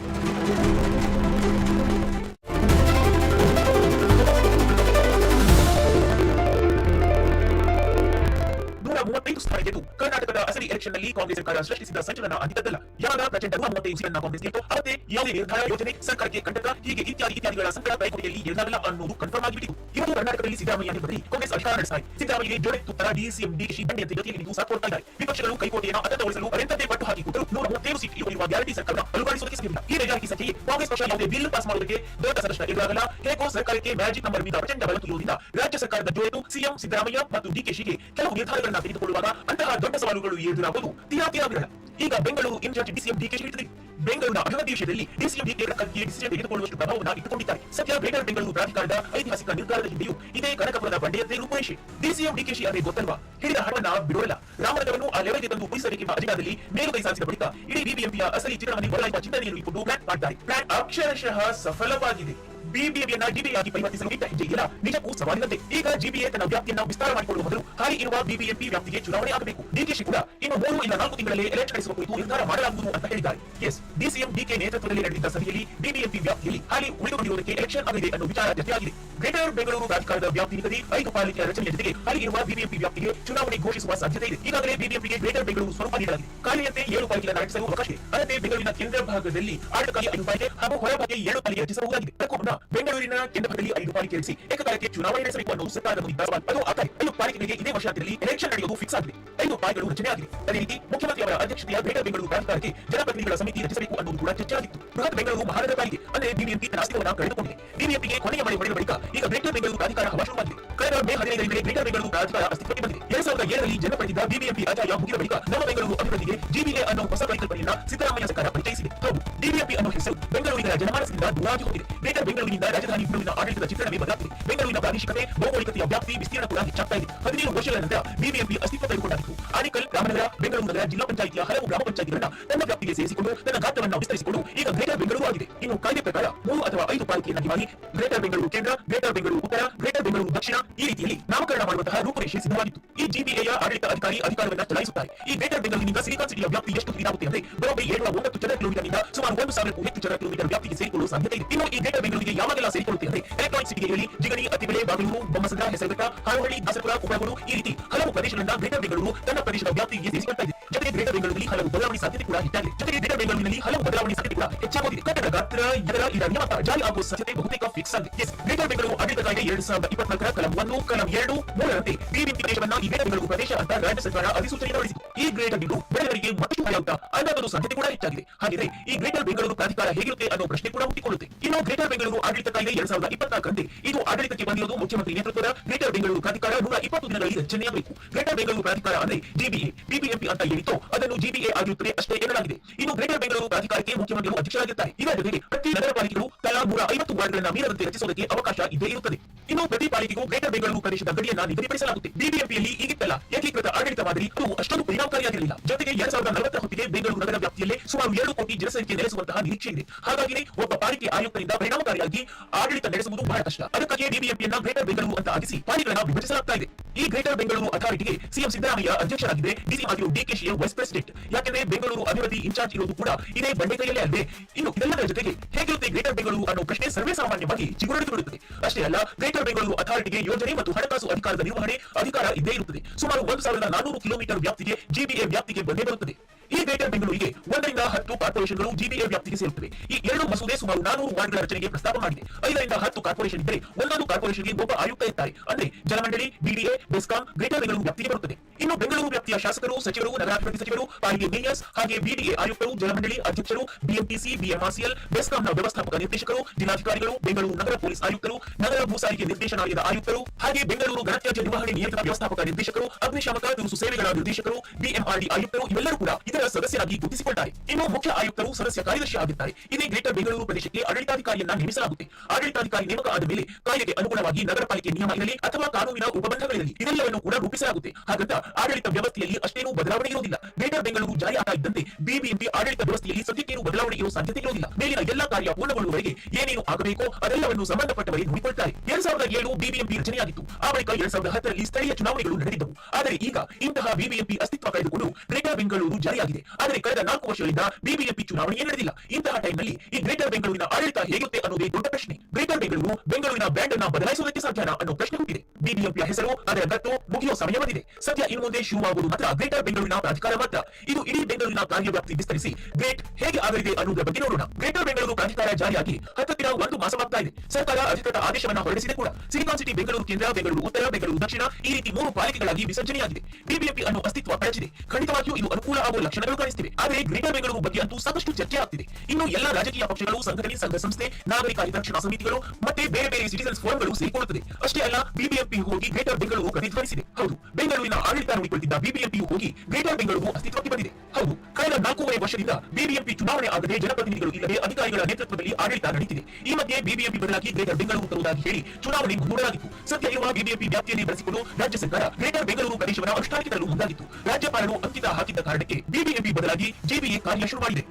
ನೂರ ಮೂವತ್ತೈದು ಸ್ಥಾನ ಗೆದ್ದು ಕರ್ನಾಟಕದ ಅಸಲಿ ಎಲೆಕ್ಷನ್ನಲ್ಲಿ ಕಾಂಗ್ರೆಸ್ ಸರ್ಕಾರ ಸೃಷ್ಟಿಸಿದ ಸಂಚಲನ ಅಂದಿದ್ದಲ್ಲ ಯಾವಾಗ ಪ್ರಚಂಡ ನೂರ ಮೂವತ್ತೈದು ಸೀಟನ್ನ ಕಾಂಗ್ರೆಸ್ ಗೆದ್ದು ಅವತ್ತೇ ಯಾವುದೇ ನಿರ್ಧಾರ, ಯೋಜನೆ, ಸರ್ಕಾರಕ್ಕೆ ಕಂಟಕ, ಹೀಗೆ ಇತ್ಯಾದಿ ಇತ್ಯಾದಿಗಳ ಸಂಕಟ ಕೈಕೊಡೆಯಲ್ಲಿ ಎದುರಾಗಲ್ಲ ಅನ್ನೋದು ಕನ್ಫರ್ಮ್ ಆಗಿಬಿಟ್ಟಿತು. ಇವತ್ತು ಕರ್ನಾಟಕದಲ್ಲಿ ಸಿದ್ದರಾಮಯ್ಯ ಬದಲಿ ಕಾಂಗ್ರೆಸ್ ಅಧಿಕಾರ ನಡೆಸ್ತಾರೆ. ಸಿದ್ದರಾಮಯ್ಯ ಜೋಡೆ ತುತ್ತರ ಡಿಸಿಎಂ ಡಿಸಿ ಬಂಡೆಯಂತೆ ಜೊತೆಯಲ್ಲಿ ನಿಂತು ಸಾಥ್ ಕೊಡ್ತಾ ಇದ್ದಾರೆ ವಿಪಕ್ಷಗಳು ಕೈಕೋಟೆಯನ್ನು ಅತಂತ್ರಗೊಳಿಸಲು ಅರೆಂತತೆ ಪಟ್ಟು ಹಾಕಿಕೊಟ್ಟರು ನೂರ ಮೂವತ್ತೇಳು ಸೀಟ್ ಇರುವ ಗ್ಯಾರಂಟಿ ಸರ್ಕಾರ ಅಲುಗಾಡಿಸುವುದಕ್ಕೆ ಸಿಗಲಿಲ್ಲ ಈ ಮೆಜಾರಿಟಿ ಸಂಖ್ಯೆಗೆ ಕಾಂಗ್ರೆಸ್ ಪಕ್ಷ ಯಾವುದೇ ಬಿಲ್ ಪಾಸ್ ಮಾಡುವುದಕ್ಕೆ ದೊಡ್ಡ ಸಂಕಷ್ಟ ಎದುರಾಗಲ್ಲ. ಹೇಗೋ ಸರ್ಕಾರಕ್ಕೆ ಮ್ಯಾಜಿಕ್ ನಂಬರ್ మీద ಪ್ರಚಂಡ ಬಲ ತುಳಿಯುವುದರಿಂದ ರಾಜ್ಯ ಸರ್ಕಾರದ ಜೋಡೆತು ಸಿಎಂ ಸಿದ್ದರಾಮಯ್ಯ ಮತ್ತು ಡಿಕೆಶಿಗೆ ಕೆಲವು ನಿರ್ಧಾರಗಳನ್ನು ತೆಗೆದುಕೊಳ್ಳುವಾಗ ಅಂತಹ ದೊಡ್ಡ ಸವಾಲುಗಳು ಎದುರಾಗುವುದು ತೀರಾ ತೀರಾ ವಿರಳ. ಈಗ ಬೆಂಗಳೂರು ಇನ್ಚಾರ್ಜ್ ಡಿಸಿಎಂ ಡಿಕೆ ಹಿಡಿದಿದೆ ಬೆಂಗಳೂರಿನ ಅಭಿವೃದ್ಧಿ ವಿಷಯದಲ್ಲಿ ಡಿಸಿಎಂ ಡಿಕೆ ಡಿಸಿಷನ್ ತೆಗೆದುಕೊಳ್ಳುವಷ್ಟು ಪ್ರಭಾವವನ್ನು ಇಟ್ಟುಕೊಂಡಿದ್ದಾರೆ. ಸದ್ಯ ಗ್ರೇಟರ್ ಬೆಂಗಳೂರು ಪ್ರಾಧಿಕಾರದ ಐತಿಹಾಸಿಕ ನಿರ್ಧಾರದ ಹಿಂದೆಯೂ ಇದೇ ಕನಕಪುರದ ಬಂಡೆಯಂತೆ ರೂಪುರೇಷೆ. ಡಿಸಿಎಂ ಡಿಕೆಶಿ ಅದೇ ಗೊತ್ತಲ್ವಾ ಹಿಡಿದ ಹಣವನ್ನ ಬಿಡೋಲ್ಲ ರಾಮನಗರವನ್ನು ಆ ಲೆವೆಲ್ಗೆ ತಂದು ಉಳಿಸಬೇಕೆಂಬ ಅಜೆಂಡಾದಲ್ಲಿ ಮೇಲುಗೈ ಸಾಧಿಸಿದ ಬಳಿಕ ಇಡೀ ಬಿಬಿಎಂಪಿಯ ಅಸಲಿ ಚಿತ್ರಣವನ್ನು ಬದಲಾಯಿಸುವ ಚಿಂತನೆಯನ್ನು ಇಟ್ಟುಕೊಂಡು ಪ್ಲಾನ್ ಮಾಡಿದ್ದಾರೆ. ಪ್ಲಾನ್ ಅಕ್ಷರಶಃ ಸಫಲವಾಗಿದೆ. ಬಿಬಿಎಂಪಿಯನ್ನ ಜಿಬಿಎಯಾಗಿ ಪರಿವರ್ತಿಸಲು ಇಟ್ಟ ಹೆಜ್ಜೆ ಇಲ್ಲ ನಿಜಕ್ಕೂ ಸವಾಲಿನಂತೆ. ಈಗ ಜಿಬಿಎ ತನ್ನ ವ್ಯಾಪ್ತಿಯನ್ನು ವಿಸ್ತಾರ ಮಾಡಿಕೊಳ್ಳುವ ಮೊದಲು ಹಾಲಿ ಇರುವ ಬಿಬಿಎಂಪಿ ವ್ಯಾಪ್ತಿಗೆ ಚುನಾವಣೆ ಆಗಬೇಕು. ಡಿಕೆಶಿ ಕೂಡ ಇನ್ನು ಮೂರು ಇಲ್ಲ ನಾಲ್ಕು ತಿಂಗಳಲ್ಲಿ ಎಲೆಕ್ಟ್ ನಡೆಸುವ ಕುರಿತು ನಿರ್ಧಾರ ಮಾಡಲಾಗುವುದು ಅಂತ ಹೇಳಿದ್ದಾರೆ. ಎಸ್ ಡಿಸಿಎಂ ಡಿಕೆ ನೇತೃತ್ವದಲ್ಲಿ ನಡೆದಿದ್ದ ಸಭೆಯಲ್ಲಿ ಬಿಬಿಎಂಪಿ ವ್ಯಾಪ್ತಿಯಲ್ಲಿ ಹಾಲಿ ಉಳಿದುಕೊಂಡಿರುವುದಕ್ಕೆ ಎಲೆಕ್ಷನ್ ಆಗಲಿದೆ ಅನ್ನೋ ವಿಚಾರ ಚರ್ಚೆಯಾಗಿದೆ ಗ್ರೇಟರ್ ಬೆಂಗಳೂರು ರಾಜಕಾರದ ವ್ಯಾಪ್ತಿ ನಿಗದಿ ಐದು ಪಾಲಿಕೆಯ ರಚನೆ ಜೊತೆಗೆ ಇರುವ ಬಿಬಿಎಂಪಿ ವ್ಯಾಪ್ತಿಗೆ ಚುನಾವಣೆ ಘೋಷಿಸುವ ಸಾಧ್ಯತೆ ಇದೆ. ಈಗಾಗಲೇ ಬಿಬಿಎಂಪಿಗೆ ಗ್ರೇಟರ್ ಬೆಂಗಳೂರು ಸ್ವರೂಪ ನೀಡಲಾಗಿದೆ. ಕಾಲಿಯಂತೆ ಏಳು ಪಾಲಿಕೆಗಳನ್ನು ರಚಿಸಲು ಅವಕಾಶ ಅಲ್ಲದೆ ಬೆಂಗಳೂರಿನ ಕೇಂದ್ರ ಭಾಗದಲ್ಲಿ ಆಡಕಾಗಿ ಐದು ಪಾಲಿಕೆ ಹಾಗೂ ಹೊರಭಾಗಕ್ಕೆ ಏಳು ಪಾಲಿಕೆ ರಚಿಸಬಹುದಾಗಿದೆ. ಅದಕ್ಕೂ ಮುನ್ನ ಬೆಂಗಳೂರಿನ ಕೇಂದ್ರದಲ್ಲಿ ಐದು ಪಾಲಿಕೆ ರಚಿಸಿ ಏಕಕಾಲಕ್ಕೆ ಚುನಾವಣೆ ನಡೆಸಬೇಕು ಅನ್ನೋ ಸರ್ಕಾರದ ಸವಾಲು ಅದು ಆಗ್ತಾರೆ ಐದು ಪಾಲಿಕೆಗಳಿಗೆ ಇದೇ ವರ್ಷದಲ್ಲಿ ಎಲೆಕ್ಷನ್ ನಡೆಯುವುದು ಫಿಕ್ಸ್ ಆಗಿದೆ. ಐದು ಪಾಲಿಕೆಗಳು ರಚನೆ ಆಗಿದೆ. ಅದೇ ರೀತಿ ಮುಖ್ಯಮಂತ್ರಿ ಅವರ ಅಧ್ಯಕ್ಷತೆಯ ಗ್ರೇಟರ್ ಬೆಂಗಳೂರು ಪ್ರಾಧಿಕಾರಕ್ಕೆ ಜನಪ್ರತಿನಿಧಿಗಳ ಸಮಿತಿ ರಚಿಸಬೇಕು ಅನ್ನೋದು ಕೂಡ ಚರ್ಚೆ ಆಗಿತ್ತು. ಬೃಹತ್ ಬೆಂಗಳೂರು ಮಹಾನಗರ ಪಾಲಿಕೆ, ಅಂದ್ರೆ ಬಿಬಿಎಂಪಿ ತನ್ನ ಅಸ್ತಿತ್ವವನ್ನು ಕಳೆದುಕೊಂಡಿದೆ. ಬಿಬಿಎಂಪಿಗೆ ಕೊನೆಯ ಮಳೆ ಹೊಡೆದ ಬಳಿಕ ಈಗ ಗ್ರೇಟರ್ ಬೆಂಗಳೂರು ಪ್ರಾಧಿಕಾರ ಹವಾ ಶುರುವಾಗಿದೆ ಕಳೆದ ಮೇ ಹದಿನೈದರಲ್ಲಿ ಗ್ರೇಟರ್ ಬೆಂಗಳೂರು ಪ್ರಾಧಿಕಾರ ಅಸ್ತಿತ್ವಕ್ಕೆ ಬಂದಿದೆ. ಎರಡ್ ಸಾವಿರದ ಏಳರಲ್ಲಿ ಜನಪ್ರತಿನಿಧಿ ಬಿಬಿಎಂಪಿ ಅಜಾಯ ಮುಗಿದ ಬಳಿಕ ನವ ಬೆಂಗಳೂರು ಅಭಿವೃದ್ಧಿಗೆ ಜಿಬಿಎ ಅನ್ನೋ ಹೊಸ ಪರಿಕಲ್ಪನೆಯನ್ನ ಸಿದ್ದರಾಮಯ್ಯ ಸರ್ಕಾರ ಪರಿಚಯಿಸಿದೆ. ಹೌದು ಡಿಬಿಎಂಪಿ ಅನ್ನೋ ಹೆಸರು ಬೆಂಗಳೂರಿನ ಜನಮಾನಸದಿಂದ ದೂರಾಗಿ ಹೋಗಿದೆ. ಗ್ರೇಟರ್ ಬೆಂಗಳೂರಿನಿಂದ ರಾಜಧಾನಿ ಬೆಂಗಳೂರಿನ ಆಡಳಿತದ ಚಿತ್ರಣವೇ ಬದಲಾಗಿದೆ ಬೆಂಗಳೂರಿನ ಪ್ರಾದೇಶಿಕತೆ ಭೌಗೋಳಿಕತೆಯ ವ್ಯಾಪ್ತಿ ವಿಸ್ತೀರ್ಣ ಕೂಡ ಹೆಚ್ಚಾಗ್ತಾ ಇದೆ ಹದಿನೇಳು ವರ್ಷಗಳ ನಂತರ ಬಿಬಿಎಂಪಿ ಅಸ್ತಿತ್ವ ತೆಗೆದುಕೊಂಡಿತು ಆನೇಕಲ್ ರಾಮನಗರ ಬೆಂಗಳೂರು ನಗರ ಜಿಲ್ಲಾ ಪಂಚಾಯಿತಿಯ ಹಲವು ಗ್ರಾಮ ಪಂಚಾಯಿತಿಗಳನ್ನ ತನ್ನ ವ್ಯಾಪ್ತಿಗೆ ಸೇರಿಸಿಕೊಂಡು ತನ್ನ ಗಾತ್ರವನ್ನು ವಿಸ್ತರಿಸಿಕೊಂಡು ಈಗ ಗ್ರೇಟರ್ ಬೆಂಗಳೂರು ಆಗಿದೆ ಇನ್ನು ಕಾಯ್ದೆ ಪ್ರಕಾರ ಮೂರು ಅಥವಾ ಐದು ಪಾಲಿಕೆಯನ್ನಾಗಿ ಗ್ರೇಟರ್ ಬೆಂಗಳೂರು ಕೇಂದ್ರ ಗ್ರೇಟರ್ ಬೆಂಗಳೂರು ಉತ್ತರ ಗ್ರೇಟರ್ ಬೆಂಗಳೂರು ದಕ್ಷಿಣ ಈ ರೀತಿಯಲ್ಲಿ ನಾಮಕರಣ ಮಾಡುವಂತಹ ರೂಪರೇಷೆ ಸಿದ್ಧವಾಗಿತ್ತು ಈ ಜಿಬಿಎಯ ಆಡಳಿತ ಅಧಿಕಾರಿ ಅಧಿಕಾರವನ್ನು ಚಲಾಯಿಸುತ್ತಾರೆ ಈ ಗ್ರೇಟರ್ ಬೆಂಗಳೂರಿನಿಂದ ಸಿಲಿಕಾನ್ ಸಿಟಿಯ ವ್ಯಾಪ್ತಿ ಎಷ್ಟು ಇದಾಗುತ್ತೆ ಅಂದ್ರೆ ಬರೋಬ್ಬರಿ ಏಳುವ ಒಂಬತ್ತು ಚದರ ಕಿಲೋಮೀಟರ್ನಿಂದ ಸುಮಾರು ಒಂದು ಸಾವಿರಕ್ಕೂ ಹೆಚ್ಚು ಚದರ ಕಿಲೋಮೀಟರ್ ವ್ಯಾಪ್ತಿಗೆ ಸೇರಿಕೊಳ್ಳುವ ಸಾಧ್ಯತೆ ಇದೆ ಇನ್ನು ಈ ಗ್ರೇಟರ್ ಬೆಂಗಳೂರಿಗೆ ಯಾವಾಗೆಲ್ಲ ಸೇರಿಕೊಳ್ಳುತ್ತೆ ಅಂದ್ರೆ ಎಲೆಕ್ಟ್ರಾನಿಕ್ ಸಿಟಿಯಲ್ಲಿ ಜಿಗಣಿ ಅತಿಬೆಲೆ ಬಾಗಲೂರು ಬೊಮ್ಮಸಂದ್ರ, ಹೆಸರುಘಟ್ಟ ಹಾರೋಹಳ್ಳಿ ದಾಸಪುರ ಕುಮರಗೋಡು ಈ ರೀತಿ ಹಲವು ಪ್ರದೇಶಗಳಿಂದ ಗ್ರೇಟರ್ ಬೆಂಗಳೂರು ತನ್ನ ಪ್ರದೇಶದ ವ್ಯಾಪ್ತಿಗೆ ಸೇರಿಸಿಕೊಳ್ತಾ ಇದೆ. ಜೊತೆಗೆ ಗ್ರೇಟರ್ ಬೆಂಗಳೂರಿನಲ್ಲಿ ಹಲವು ಬದಲಾವಣೆ ಸಾಧ್ಯತೆ ಕೂಡ ಹೆಚ್ಚಾಗಿದೆ ಜೊತೆಗೆ ಗ್ರೇಟರ್ ಬೆಂಗಳೂರಿನಲ್ಲಿ ಹಲವು ಬದಲಾವಣೆ ಸಾಧ್ಯತೆ ಕೂಡ ಹೆಚ್ಚಾಗುತ್ತಿದೆ. ಕಟ್ಟಡ ಗಾತ್ರ ಇದರ ಇದರ ಜಾರಿ ಆಗುವ ಸಾಧ್ಯತೆ ಬಹುತೇಕ ಫಿಕ್ಸ್ ಆಗಿದೆ. ಗ್ರೇಟರ್ ಬೆಂಗಳೂರು ಆಡಳಿತ ಕಾಯ್ದೆ ಎರಡ್ ಸಾವಿರದ ಇಪ್ಪತ್ನಾಲ್ಕರ ಕಲಂ ಒಂದು, ಕಲಂ ಎರಡು, ಮೂರರಂತೆ ಬಿಬಿಪಿ ಈ ಗ್ರೇಟರ್ ಬೆಂಗಳೂರು ಪ್ರದೇಶ ಅಂತ ರಾಜ್ಯ ಸರ್ಕಾರ ಅಧಿಸೂಚನೆ ಹೊರಡಿಸಿತು ಈ ಗ್ರೇಟರ್ ಬೆಂಗಳೂರು ಬೆಳೆಗಳಿಗೆ ಮತ್ತಷ್ಟು ಭಯಾಯುಕ್ತ ಅನ್ನೋದನ್ನು ಸಾಧ್ಯತೆ ಕೂಡ ಹೆಚ್ಚಾಗಿದೆ. ಹಾಗಿದ್ರೆ ಈ ಗ್ರೇಟರ್ ಬೆಂಗಳೂರು ಪ್ರಾಧಿಕಾರ ಹೇಗಿರುತ್ತೆ ಅನ್ನೋ ಪ್ರಶ್ನೆ ಕೂಡ ಹುಟ್ಟಿಕೊಳ್ಳುತ್ತೆ. ಇನ್ನು ಗ್ರೇಟರ್ ಬೆಂಗಳೂರು ಆಡಳಿತ ಕಾಯ್ದೆ ಎರಡ್ ಸಾವಿರದ ಇಪ್ಪತ್ನಾಲ್ಕರಂತೆ ಇದು ಆಡಳಿತಕ್ಕೆ ಬಂದಿರುವುದು ಮುಖ್ಯಮಂತ್ರಿ ನೇತೃತ್ವದ ಗ್ರೇಟರ್ ಬೆಂಗಳೂರು ಪ್ರಾಧಿಕಾರ ನೂರ ಇಪ್ಪತ್ತು ದಿನಗಳಲ್ಲಿ ರಚನೆಯಾಗಬೇಕು ಗ್ರೇಟರ್ ಬೆಂಗಳೂರು ಪ್ರಾಧಿಕಾರ ಅಂದ್ರೆ ಜಿಬಿಎ, ಬಿಬಿಎಂಪಿ ಅಂತ ಹೇಳಿತ್ತು. ಅದನ್ನು ಜಿಬಿಎ ಆಗಿರುತ್ತದೆ ಅಷ್ಟೇ ಎನ್ನಲಾಗಿದೆ. ಇನ್ನು ಗ್ರೇಟರ್ ಬೆಂಗಳೂರು ಪ್ರಾಧಿಕಾರಕ್ಕೆ ಮುಖ್ಯಮಂತ್ರಿಗಳು ಅಧ್ಯಕ್ಷರಾಗಿರ್ತಾರೆ. ಇದರ ಜೊತೆಗೆ ಪ್ರತಿ ನಗರ ಪಾಲಿಕೆಗಳು ತಲಾ ನೂರ ಐವತ್ತು ವಾರ್ಡ್ಗಳನ್ನ ಮೀರದಂತೆ ರಚಿಸುವುದಕ್ಕೆ ಅವಕಾಶ ಇದ್ದೇ ಇರುತ್ತದೆ. ಇನ್ನು ಪ್ರತಿ ಪಾಲಿಕೆಗೂ ಗ್ರೇಟರ್ ಬೆಂಗಳೂರು ಪ್ರದೇಶದ ಗಡಿಯನ್ನ ನಿಗದಿಪಡಿಸಲಾಗುತ್ತೆ. ಬಿಬಿಎಂಪಿಯಲ್ಲಿ ಈಗಿತ್ತಲ್ಲ ಏಕೀಕೃತ ಆಡಳಿತ ಮಾದರಿ. ಅದು ಅಷ್ಟೊಂದು ಪರಿಣಾಮಕಾರಿಯಾಗಿರಲಿಲ್ಲ. ಜೊತೆಗೆ ಎರಡ್ ಸಾವಿರದ ನಲವತ್ತರ ಹೊತ್ತಿಗೆ ಬೆಂಗಳೂರು ನಗರ ವ್ಯಾಪ್ತಿಯಲ್ಲಿ ಸುಮಾರು ಎರಡು ಕೋಟಿ ಜನಸಂಖ್ಯೆ ನೆಲೆಸುವಂತಹ ನಿರೀಕ್ಷೆ ಇದೆ ಹಾಗಾಗಿ ಒಬ್ಬ ಪಾಲಿಕೆ ಆಯುಕ್ತರಿಂದ ಪರಿಣಾಮಕಾರಿಯಾಗಿ ಆಡಳಿತ ನಡೆಸುವುದು ಬಹಳ ಕಷ್ಟ. ಅದಕ್ಕಾಗಿ ಬಿಬಿಎಂಪಿಯನ್ನ ಗ್ರೇಟರ್ ಬೆಂಗಳೂರು ಅಂತ ಆಗಿಸಿ ಪಾಲಿಕೆಗಳನ್ನ ವಿಭಜಿಸಲಾಗ್ತಾ ಇದೆ. ಈ ಗ್ರೇಟರ್ ಬೆಂಗಳೂರು ಅಥಾರಿಟಿಗೆ ಸಿಎಂ ಸಿದ್ದರಾಮಯ್ಯ ಅಧ್ಯಕ್ಷರಾಗಿದೆ ಡಿಸಿ ಆಗಿರೋ ಡಿಕೆಶಿಯ ವೈಸ್ ಪ್ರೆಸಿಡೆಂಟ್ ಯಾಕೆಂದ್ರೆ ಬೆಂಗಳೂರು ಅಭಿವೃದ್ಧಿ ಇನ್ಚಾರ್ಜ್ ಇರೋದು ಕೂಡ ಇದೇ ಬಂಡೆ ಕೈಯಲ್ಲೇ ಅಲ್ಲದೆ ಇನ್ನು ಇದೆಲ್ಲದರ ಜೊತೆಗೆ ಹೇಗಿರುತ್ತೆ ಗ್ರೇಟರ್ ಬೆಂಗಳೂರು ಅನ್ನೋ ಪ್ರಶ್ನೆ ಸರ್ವೇ ಸಾಮಾನ್ಯವಾಗಿ ಬಿಡುತ್ತದೆ. ಅಷ್ಟೇ ಅಲ್ಲ, ಗ್ರೇಟರ್ ಬೆಂಗಳೂರು ಅಥಾರಿಟಿಗೆ ಯೋಜನೆ ಮತ್ತು ಹಣಕಾಸು ಅಧಿಕಾರದ ನಿರ್ವಹಣೆ ಅಧಿಕಾರ ಇದ್ದೇ ಇರುತ್ತದೆ. ಸುಮಾರು ಒಂದು ಸಾವಿರದ ನಾನೂರು ಕಿಲೋಮೀಟರ್ ವ್ಯಾಪ್ತಿಗೆ ಜಿಬಿಎ ವ್ಯಾಪ್ತಿಗೆ ಬಂದೇ ಬರುತ್ತದೆ. ಈ ಗ್ರೇಟರ್ ಬೆಂಗಳೂರಿಗೆ ಒಂದರಿಂದ ಹತ್ತು ಕಾರ್ಪೊರೇಷನ್ಗಳು ಜಿಬಿಎ ವ್ಯಾಪ್ತಿಗೆ ಸೇರುತ್ತವೆ. ಈ ಎರಡು ಮಸೂದೆ ಸುಮಾರು ನಾನೂರು ವಾರ್ಡ್ಗಳ ರಚನೆಗೆ ಪ್ರಸ್ತಾಪ ಮಾಡಿದೆ. ಐದರಿಂದ ಹತ್ತು ಕಾರ್ಪೊರೇಷನ್ ಇದ್ದರೆ ಒಂದೊಂದು ಕಾರ್ಪೊರೇಷನ್ಗೆ ಒಬ್ಬ ಆಯುಕ್ತ ಇರ್ತಾರೆ. ಅಂದ್ರೆ ಜಲಮಂಡಳಿ ಬಿಡಿಎ ಬೆಸ್ಕಾಂ ಗ್ರೇಟರ್ ಬೆಂಗಳೂರು ವ್ಯಾಪ್ತಿಗೆ ಬರುತ್ತದೆ. ಇನ್ನು ಬೆಂಗಳೂರು ವ್ಯಾಪ್ತಿಯ ಶಾಸಕರು, ಸಚಿವರು, ನಗರಾಭಿವೃದ್ಧಿ ಸಚಿವರು ಪಾಲಿಕೆ ಮೇಯರ್ಸ್ ಹಾಗೆ ಬಿಡಿಎ ಆಯುಕ್ತರು, ಜಲಮಂಡಳಿ ಅಧ್ಯಕ್ಷರು ಬಿಎಂಟಿಸಿ ಬಿಎಂಆರ್ಸಿಎಲ್ ಬೆಸ್ಕಾಂನ ವ್ಯವಸ್ಥಾಪಕ ನಿರ್ದೇಶಕರು, ಜಿಲ್ಲಾಧಿಕಾರಿಗಳು, ಬೆಂಗಳೂರು ನಗರ ಪೊಲೀಸ್ ಆಯುಕ್ತರು, ನಗರ ಭೂ ಸಾರಿಗೆ ನಿರ್ದೇಶನಾಲಯದ ಆಯುಕ್ತರು, ಹಾಗೆ ಬೆಂಗಳೂರು ಘನತ್ಯಾಜ್ಯ ನಿರ್ವಹಣೆ ನಿಯಂತ್ರಣ ವ್ಯವಸ್ಥಾಪಕ ನಿರ್ದೇಶಕರು, ಅಗ್ನಿಶಾಮಕ ತುರುಸು ಸೇವೆಗಳ ನಿರ್ದೇಶಕರು ಬಿಎಂಆರ್ಡಿ ಆಯುಕ್ತರು, ಇವೆಲ್ಲರೂ ಕೂಡ ಇದರ ಸದಸ್ಯರಾಗಿ ಗುರುತಿಸಿಕೊಳ್ತಾರೆ ಇನ್ನು ಮುಖ್ಯ ಆಯುಕ್ತರು ಸದಸ್ಯ ಕಾರ್ಯದರ್ಶಿ ಆಗಿದ್ದಾರೆ. ಇದೇ ಗ್ರೇಟರ್ ಬೆಂಗಳೂರು ಪ್ರದೇಶಕ್ಕೆ ಆಡಳಿತಾಧಿಕಾರಿಯನ್ನ ನೇಮಿಸಲಾಗುತ್ತೆ. ಆಡಳಿತಾಧಿಕಾರಿ ನೇಮಕ ಆದ ಮೇಲೆ ಕಾಯ್ದೆಗೆ ಅನುಗುಣವಾಗಿ ನಗರ ಪಾಲಿಕೆ ನಿಯಮ ಇರಲಿ ಅಥವಾ ಕಾನೂನಿನ ಉಪಬಂಧಗಳಿರಲಿ ಇದೆಲ್ಲವನ್ನು ಕೂಡ ರೂಪಿಸಲಾಗುತ್ತೆ. ಹಾಗಂತ ಆಡಳಿತ ವ್ಯವಸ್ಥೆಯಲ್ಲಿ ಅಷ್ಟೇನೂ ಬದಲಾವಣೆ ಇರುವುದಿಲ್ಲ ಗ್ರೇಟರ್ ಬೆಂಗಳೂರು ಜಾರಿ ಆಗ್ತಾ ಇದ್ದಂತೆ ಬಿಬಿಎಂಪಿ ಆಡಳಿತ ವ್ಯವಸ್ಥೆಯಲ್ಲಿ ಸದ್ಯಕ್ಕೇನು ಬದಲಾವಣೆ ಇರುವ ಸಾಧ್ಯತೆ ಇರುವುದಿಲ್ಲ ಮೇಲಿನ ಎಲ್ಲಾ ಕಾರ್ಯ ಪೂರ್ಣಗೊಳ್ಳುವವರೆಗೆ ಏನೇನು ಆಗಬೇಕೋ ಅದೆಲ್ಲವನ್ನು ಸಂಬಂಧಪಟ್ಟವರೇ ನೋಡಿಕೊಳ್ತಾರೆ. ಎರಡ್ ಸಾವಿರದ ಏಳು ಬಿಬಿಎಂಪಿ ರಚನೆಯಾಗಿತ್ತು. ಆ ಬಳಿಕ ಎರಡ್ ಸಾವಿರದ ಹತ್ತರಲ್ಲಿ ಸ್ಥಳೀಯ ಚುನಾವಣೆಗಳು ನಡೆದಿದ್ದವು. ಆದರೆ ಈಗ ಇಂತಹ ಬಿಬಿಎಂಪಿ ಅಸ್ತಿತ್ವ ಕಳೆದುಕೊಂಡು ಗ್ರೇಟರ್ ಬೆಂಗಳೂರು ಜಾರಿಯಾಗಿದೆ. ಆದರೆ ಕಳೆದ ನಾಲ್ಕು ವರ್ಷಗಳಿಂದ ಬಿಬಿಎಂಪಿ ಚುನಾವಣೆಯೇ ನಡೆದಿಲ್ಲ. ಇಂತಹ ಟೈಮ್ನಲ್ಲಿ ಈ ಗ್ರೇಟರ್ ಬೆಂಗಳೂರಿನ ಆಡಳಿತ ಹೇಗುತ್ತೆ ಅನ್ನೋದೇ ದೊಡ್ಡ ಪ್ರಶ್ನೆ. ಗ್ರೇಟರ್ ಬೆಂಗಳೂರು ಬೆಂಗಳೂರಿನ ಬ್ರ್ಯಾಂಡ್ ಅನ್ನ ಬದಲಾಯಿಸುವುದಕ್ಕೆ ಸಾಧ್ಯನಾ ಅನ್ನೋ ಪ್ರಶ್ನೆ ಹುಟ್ಟಿದೆ. ಬಿಬಿಎಂಪಿಯ ಹೆಸರು, ಅದರ ಗತ್ತು ಮುಗಿಯುವ ಸಮಯ ಬಂದಿದೆ ಸದ್ಯ ಇನ್ನು ಮುಂದೆ ಶುರುವಾಗುವುದು ಮಾತ್ರ ಗ್ರೇಟರ್ ಬೆಂಗಳೂರಿನ ಪ್ರಾಧಿಕಾರ ಮಾತ್ರ. ಇದು ಇಡೀ ಬೆಂಗಳೂರಿನ ಕಾರ್ಯವ್ಯಾಪ್ತಿ ವಿಸ್ತರಿಸಿ ಗ್ರೇಟ್ ಹೇಗೆ ಆಗಲಿದೆ ಅನ್ನೋದರ ಬಗ್ಗೆ ನೋಡೋಣ. ಗ್ರೇಟರ್ ಬೆಂಗಳೂರು ಪ್ರಾಧಿಕಾರ ಜಾರಿಯಾಗಿ ಹತ್ತಿರ ಒಂದು ಮಾಸವಾಗ್ತಾ ಇದೆ. ಸರ್ಕಾರ ಅಧಿಕೃತ ಆದೇಶವನ್ನು ಹೊರಡಿಸಿದೆ ಕೂಡ. ಸಿಲಿಕಾನ್ ಸಿಟಿ ಬೆಂಗಳೂರು ಕೇಂದ್ರ ಬೆಂಗಳೂರು ಉತ್ತರ ಬೆಂಗಳೂರು ದಕ್ಷಿಣ ಈ ರೀತಿ ಮೂರು ಪಾಲಿಕೆಗಳಾಗಿ ವಿಸರ್ಜನೆಯಾಗಿದೆ. ಬಿಬಿಎಂಪಿ ಅನ್ನು ಅಸ್ತಿತ್ವ ಕಳಚಿದೆ. ಖಂಡಿತವಾಗಿಯೂ ಇದು ಅನುಕೂಲ ಆಗುವ ಲಕ್ಷಣಗಳು ಕಾಣಿಸ್ತಿವೆ ಆದರೆ ಗ್ರೇಟರ್ ಬೆಂಗಳೂರು ಬಗ್ಗೆ ಅಂತೂ ಸಾಕಷ್ಟು ಚರ್ಚೆ ಆಗ್ತಿದೆ. ಇನ್ನು ಎಲ್ಲ ರಾಜಕೀಯ ಪಕ್ಷಗಳು, ಸಂಘಟನೆ, ಸಂಘ ಸಂಸ್ಥೆ, ನಾಗರಿಕ ಹಿತರಕ್ಷಣಾ ಸಮಿತಿಗಳು ಮತ್ತೆ ಬೇರೆ ಬೇರೆ ಸಿಟಿಸನ್ಸ್ ಫೋರಂಗಳು ಸೇರಿಕೊಳ್ಳುತ್ತದೆ. ಅಷ್ಟೇ ಅಲ್ಲ ಬಿಬಿಎಂಪಿ ಹೋಗಿ ಗ್ರೇಟರ್ ಬೆಂಗಳೂರು ಪ್ರತಿಧ್ವನಿಸಿದೆ ಹೌದು, ಬೆಂಗಳೂರಿನ ಆಡಳಿತ ನೋಡಿಕೊಳ್ಳುತ್ತಿದ್ದ ಬಿಬಿಎಂಪಿ ಹೋಗಿ ಗ್ರೇಟರ್ ಬೆಂಗಳೂರು ಅಸ್ತಿತ್ವಕ್ಕೆ ಬಂದಿದೆ. ಹೌದು, ಕಳೆದ ನಾಲ್ಕೂವರೆ ವರ್ಷದಿಂದ ಬಿಬಿಎಂಪಿ ಚುನಾವಣೆ ಆಗದೆ ಜನಪ್ರತಿನಿಧಿಗಳು ಇಲ್ಲದೆ ಅಧಿಕಾರಿಗಳ ನೇತೃತ್ವದಲ್ಲಿ ಆಡಳಿತ ನಡೆಯುತ್ತಿದೆ ಈ ಮಧ್ಯೆ ಬಿಬಿಎಂಪಿ ಬದಲಾಗಿ ಗ್ರೇಟರ್ ಬೆಂಗಳೂರು ತರುವುದಾಗಿ ಹೇಳಿ ಚುನಾವಣೆ ಮುಂದೂಡಲಾಗಿತ್ತು. ಸದ್ಯ ಇರುವ ಬಿಬಿಎಂಪಿ ವ್ಯಾಪ್ತಿಯಲ್ಲಿ ಬಳಸಿಕೊಂಡು ರಾಜ್ಯ ಸರ್ಕಾರ ಗ್ರೇಟರ್ ಬೆಂಗಳೂರು ಪ್ರದೇಶವನ್ನು ಅನುಷ್ಠಾನಕ್ಕೆ ತರಲು ಮುಂದಾಗಿತ್ತು. ರಾಜ್ಯಪಾಲರು ಅಂಕಿತ ಹಾಕಿದ್ದ ಕಾರಣಕ್ಕೆ ಬಿಬಿಎಂಪಿ ಬದಲಾಗಿ ಜೆಬಿಎ ಕಾರ್ಯ ಶುರುವಾಗಿದೆ.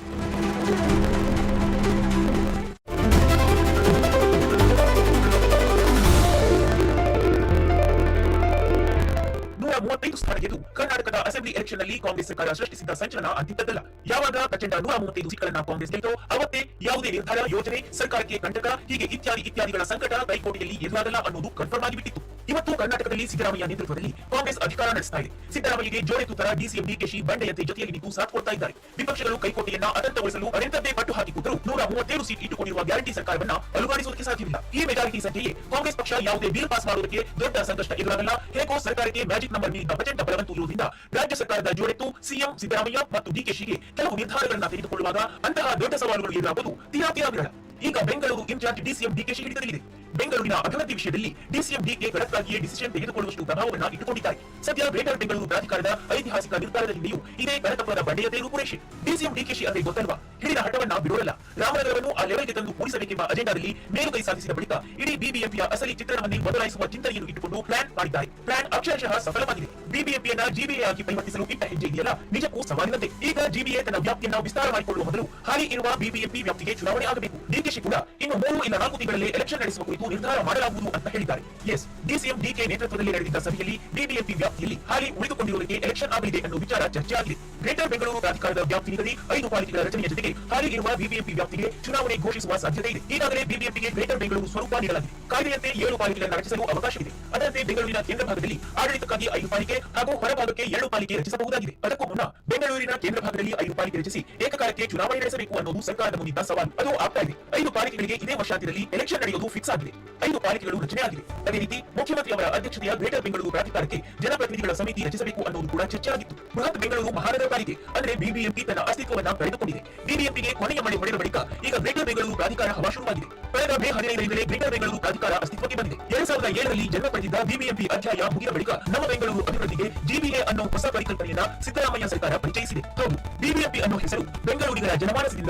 ನೂರ ಮೂವತ್ತೈದು ಸ್ಥಾನ ಗೆದ್ದು ಕರ್ನಾಟಕದ ಅಸೆಂಬ್ಲಿ ಎಲೆಕ್ಷನ್ನಲ್ಲಿ ಕಾಂಗ್ರೆಸ್ ಸರ್ಕಾರ ಸೃಷ್ಟಿಸಿದ್ದ ಸಂಚಲನ ಅಂತಿದ್ದಲ್ಲ ಯಾವಾಗ ಪ್ರಚಂಡ ನೂರ ಮೂವತ್ತೈದು ಸೀಟ್ಗಳನ್ನ ಕಾಂಗ್ರೆಸ್ ಗೆಲ್ತೋ ಅವತ್ತೇ ಯಾವುದೇ ನಿರ್ಧಾರ, ಯೋಜನೆ, ಸರ್ಕಾರಕ್ಕೆ ಕಂಟಕ ಹೀಗೆ ಇತ್ಯಾದಿ ಇತ್ಯಾದಿಗಳ ಸಂಕಟ ಕೈಕೋಟೆಯಲ್ಲಿ ಎದುರಾಗಲ್ಲ ಅನ್ನೋದು ಕನ್ಫರ್ಮ್ ಆಗಿಬಿಟ್ಟಿತ್ತು. ಇವತ್ತು ಕರ್ನಾಟಕದಲ್ಲಿ ಸಿದ್ದರಾಮಯ್ಯ ನೇತೃತ್ವದಲ್ಲಿ ಕಾಂಗ್ರೆಸ್ ಅಧಿಕಾರ ನಡೆಸ್ತಾ ಇದೆ. ಸಿದ್ದರಾಮಯ್ಯಗೆ ಜೋಡೆ ತೂತರ ಡಿಸಿಎಂ ಡಿಕೆಶಿ ಬಂಡೆಯಂತೆ ಜೊತೆಯಲ್ಲಿ ನಿಂತು ಸಾಥ್ ಕೊಡ್ತಾ ಇದ್ದಾರೆ. ವಿಪಕ್ಷಗಳು ಕೈಕೋಟೆಯನ್ನ ಅನಂತಗೊಳಿಸಲು ಅರೆಂತದ್ದೇ ಪಟ್ಟು ಹಾಕಿಕೊಟ್ಟರು ನೂರ ಮೂವತ್ತೇಳು ಸೀಟ್ ಇಟ್ಟುಕೊಂಡಿರುವ ಗ್ಯಾರಂಟಿ ಸರ್ಕಾರವನ್ನ ಅಲುಗಾಡಿಸುವುದಕ್ಕೆ ಸಾಧ್ಯವಿಲ್ಲ. ಈ ಮೆಜಾರಿಟಿ ಸಂಖ್ಯೆಯೇ ಕಾಂಗ್ರೆಸ್ ಪಕ್ಷ ಯಾವುದೇ ಬಿಲ್ ಪಾಸ್ ಮಾಡುವುದಕ್ಕೆ ದೊಡ್ಡ ಸಂಕಷ್ಟ ಎದುರಾಗಲ್ಲ. ಹೇಗೋ ಸರ್ಕಾರಕ್ಕೆ ಮ್ಯಾಜಿಕ್ ನಂಬರ್ ನೀಡಿದ ಬಜೆಟ್ ಬಲವಂತೂ ಇರುವುದರಿಂದ ರಾಜ್ಯ ಸರ್ಕಾರದ ಜೋಡೆತ್ತು ಸಿಎಂ ಸಿದ್ದರಾಮಯ್ಯ ಮತ್ತು ಡಿಕೆಶಿಗೆ ಕೆಲವು ನಿರ್ಧಾರಗಳನ್ನ ತೆಗೆದುಕೊಳ್ಳುವಾಗ ಅಂತಹ ದೊಡ್ಡ ಸವಾಲುಗಳು ಎದುರಾಗುವುದು ತೀರಾ ತೀರಾ ವಿರಳ. ಈಗ ಬೆಂಗಳೂರು ಇನ್ಚಾರ್ಜ್ ಡಿಸಿಎಂ ಡಿಕೆಶಿ ಹಿಡಿತದಲ್ಲಿದೆ. ಬೆಂಗಳೂರಿನ ಅಭಿವೃದ್ಧಿ ವಿಷಯದಲ್ಲಿ ಡಿಸಿಎಂ ಡಿಕೆ ಖಡಕ್ಕಾಗಿಯೇ ಡಿಸಿಷನ್ ತೆಗೆದುಕೊಳ್ಳುವಷ್ಟು ಪ್ರಭಾವವನ್ನು ಇಟ್ಟುಕೊಂಡಿದ್ದಾರೆ. ಸದ್ಯ ಗ್ರೇಟರ್ ಬೆಂಗಳೂರು ಪ್ರಾಧಿಕಾರದ ಐತಿಹಾಸಿಕ ನಿರ್ಧಾರದ ಹಿಂದೆಯೂ ಇದೇ ಕನಕಪುರದ ಬಂಡೆಯದೇ ರೂಪುರೇಷೆ. ಡಿಸಿಎಂ ಡಿಕೆಶಿ ಅಂದ್ರೆ ಗೊತ್ತಲ್ವಾ? ಹಿಡಿದ ಹಠವನ್ನ ಬಿಡೋಲ್ಲ ರಾಮನಗರವನ್ನು ಆ ಲೆವೆಲ್ಗೆ ತಂದು ಕೂಡಿಸಬೇಕೆಂಬ ಅಜೆಂಡಾದಲ್ಲಿ ಮೇಲುಗೈ ಸಾಧಿಸಿದ ಬಳಿಕ ಇಡೀ ಬಿಬಿಎಂಪಿಯ ಅಸಲಿ ಚಿತ್ರಣವನ್ನೇ ಬದಲಾಯಿಸುವ ಚಿಂತನೆಯನ್ನು ಇಟ್ಟುಕೊಂಡು ಪ್ಲಾನ್ ಮಾಡಿದ್ದಾರೆ. ಪ್ಲಾನ್ ಅಕ್ಷರಶಃ ಸಫಲವಾಗಿದೆ. ಬಿಬಿಎಂಪಿಯನ್ನ ಜಿಬಿಎ ಆಗಿ ಪರಿವರ್ತಿಸಲು ಇಟ್ಟ ಹೆಜ್ಜೆ ಇದೆಯಲ್ಲ? ನಿಜಕ್ಕೂ ಸವಾಲಿನಂತೆ. ಈಗ ಜಿಬಿಎ ತನ್ನ ವ್ಯಾಪ್ತಿಯನ್ನ ವಿಸ್ತಾರ ಮಾಡಿಕೊಳ್ಳುವ ಮೊದಲು ಹಾಲಿ ಇರುವ ಬಿಬಿಎಂಪಿ ವ್ಯಾಪ್ತಿಗೆ ಚುನಾವಣೆ ಆಗಬೇಕು. ಡಿಕೆಶಿ ಕೂಡ ಇನ್ನು ಮೂರು ಇಲ್ಲ ನಾಲ್ಕು ತಿಂಗಳಲ್ಲಿ ಎಲೆಕ್ಷನ್ ನಡೆಸುವ ಕುರಿತು ನಿರ್ಧಾರ ಮಾಡಲಾಗುವುದು ಅಂತ ಹೇಳಿದ್ದಾರೆ. ಎಸ್ ಡಿಸಿಎಂ ಡಿಕೆ ನೇತೃತ್ವದಲ್ಲಿ ನಡೆದಿದ್ದ ಸಭೆಯಲ್ಲಿ ಬಿಬಿಎಂಪಿ ವ್ಯಾಪ್ತಿಯಲ್ಲಿ ಹಾಲಿ ಉಳಿದುಕೊಂಡಿರುವುದಕ್ಕೆ ಎಲೆಕ್ಷನ್ ಆಗಲಿದೆ ಎಂದು ವಿಚಾರ ಚರ್ಚೆಯಾಗಿದೆ. ಗ್ರೇಟರ್ ಬೆಂಗಳೂರು ಪ್ರಾಧಿಕಾರದ ವ್ಯಾಪ್ತಿ ನಿಗದಿ ಐದು ಪಾಲಿಕೆಗಳ ರಚನೆಯ ಜೊತೆಗೆ ಹಾಲಿ ಇರುವ ಬಿಬಿಎಂಪಿ ವ್ಯಾಪ್ತಿಗೆ ಚುನಾವಣೆ ಘೋಷಿಸುವ ಸಾಧ್ಯತೆ ಇದೆ ಈಗಾಗಲೇ ಬಿಬಿಎಂಪಿಗೆ ಗ್ರೇಟರ್ ಬೆಂಗಳೂರು ಸ್ವರೂಪ ನೀಡಲಾಗಿದೆ. ಕಾಯ್ದೆಯಂತೆ ಏಳು ಪಾಲಿಕೆಗಳನ್ನು ರಚಿಸಲು ಅವಕಾಶವಿದೆ. ಅದರಂತೆ ಬೆಂಗಳೂರಿನ ಕೇಂದ್ರ ಭಾಗದಲ್ಲಿ ಆಡಳಿತಕ್ಕಾಗಿ ಐದು ಪಾಲಿಕೆ ಹಾಗೂ ಹೊರಭಾಗಕ್ಕೆ ಏಳು ಪಾಲಿಕೆ ರಚಿಸಬಹುದಾಗಿದೆ. ಅದಕ್ಕೂ ಮುನ್ನ ಬೆಂಗಳೂರಿನ ಕೇಂದ್ರ ಭಾಗದಲ್ಲಿ ಐದು ಪಾಲಿಕೆ ರಚಿಸಿ ಏಕಕಾಲಕ್ಕೆ ಚುನಾವಣೆ ನಡೆಸಬೇಕು ಅನ್ನೋದು ಸರ್ಕಾರದ ಮುಂದಿದ್ದ ಸವಾಲು. ಅದು ಆಗ್ತಾ ಇದೆ. ಐದು ಪಾಲಿಕೆಗಳಿಗೆ ಇದೇ ವರ್ಷಾಂತ್ಯದಲ್ಲಿ ಎಲೆಕ್ಷನ್ ನಡೆಯುವುದು ಫಿಕ್ಸ್ ಆಗಿದೆ. ಐದು ಪಾಲಿಕೆಗಳು ರಚನೆಯಾಗಿದೆ ಅದೇ ರೀತಿ ಮುಖ್ಯಮಂತ್ರಿ ಅವರ ಅಧ್ಯಕ್ಷತೆಯ ಗ್ರೇಟರ್ ಬೆಂಗಳೂರು ಪ್ರಾಧಿಕಾರಕ್ಕೆ ಜನಪ್ರತಿನಿಧಿಗಳ ಸಮಿತಿ ರಚಿಸಬೇಕು ಅನ್ನೋದು ಕೂಡ ಚರ್ಚೆ ಆಗಿತ್ತು ಬೃಹತ್ ಬೆಂಗಳೂರು ಮಹಾನಗರ ಪಾಲಿಕೆ, ಅಂದರೆ ಬಿಬಿಎಂಪಿ ತನ್ನ ಅಸ್ತಿತ್ವವನ್ನು ಕಳೆದುಕೊಂಡಿದೆ. ಬಿಬಿಎಂಪಿಗೆ ಕೊನೆಯ ಮಳೆ ಹೊಡೆದ ಬಳಿಕ ಈಗ ಗ್ರೇಟರ್ ಬೆಂಗಳೂರು ಪ್ರಾಧಿಕಾರ ಹವಾ ಶುರುವಾಗಿದೆ. ಕಳೆದ ಮೇ ಹದಿನೈದರಿಂದಲೇ ಗ್ರೇಟರ್ ಬೆಂಗಳೂರು ಪ್ರಾಧಿಕಾರ ಅಸ್ತಿತ್ವಕ್ಕೆ ಬಂದಿದೆ. ಎರಡ್ ಸಾವಿರದ ಏಳರಲ್ಲಿ ಜನ್ಮ ಪಡೆದಿದ್ದ ಬಿಬಿಎಂಪಿ ಅಧ್ಯಾಯ ಮುಗಿದ ಬಳಿಕ ನಮ್ಮ ಬೆಂಗಳೂರು ಅಭಿವೃದ್ಧಿಗೆ ಜಿಬಿಎ ಅನ್ನೋ ಹೊಸ ಪರಿಕಲ್ಪನೆಯನ್ನ ಸಿದ್ದರಾಮಯ್ಯ ಸರ್ಕಾರ ಪರಿಚಯಿಸಿದೆ. ಹೌದು ಬಿಬಿಎಂಪಿ ಅನ್ನೋ ಹೆಸರು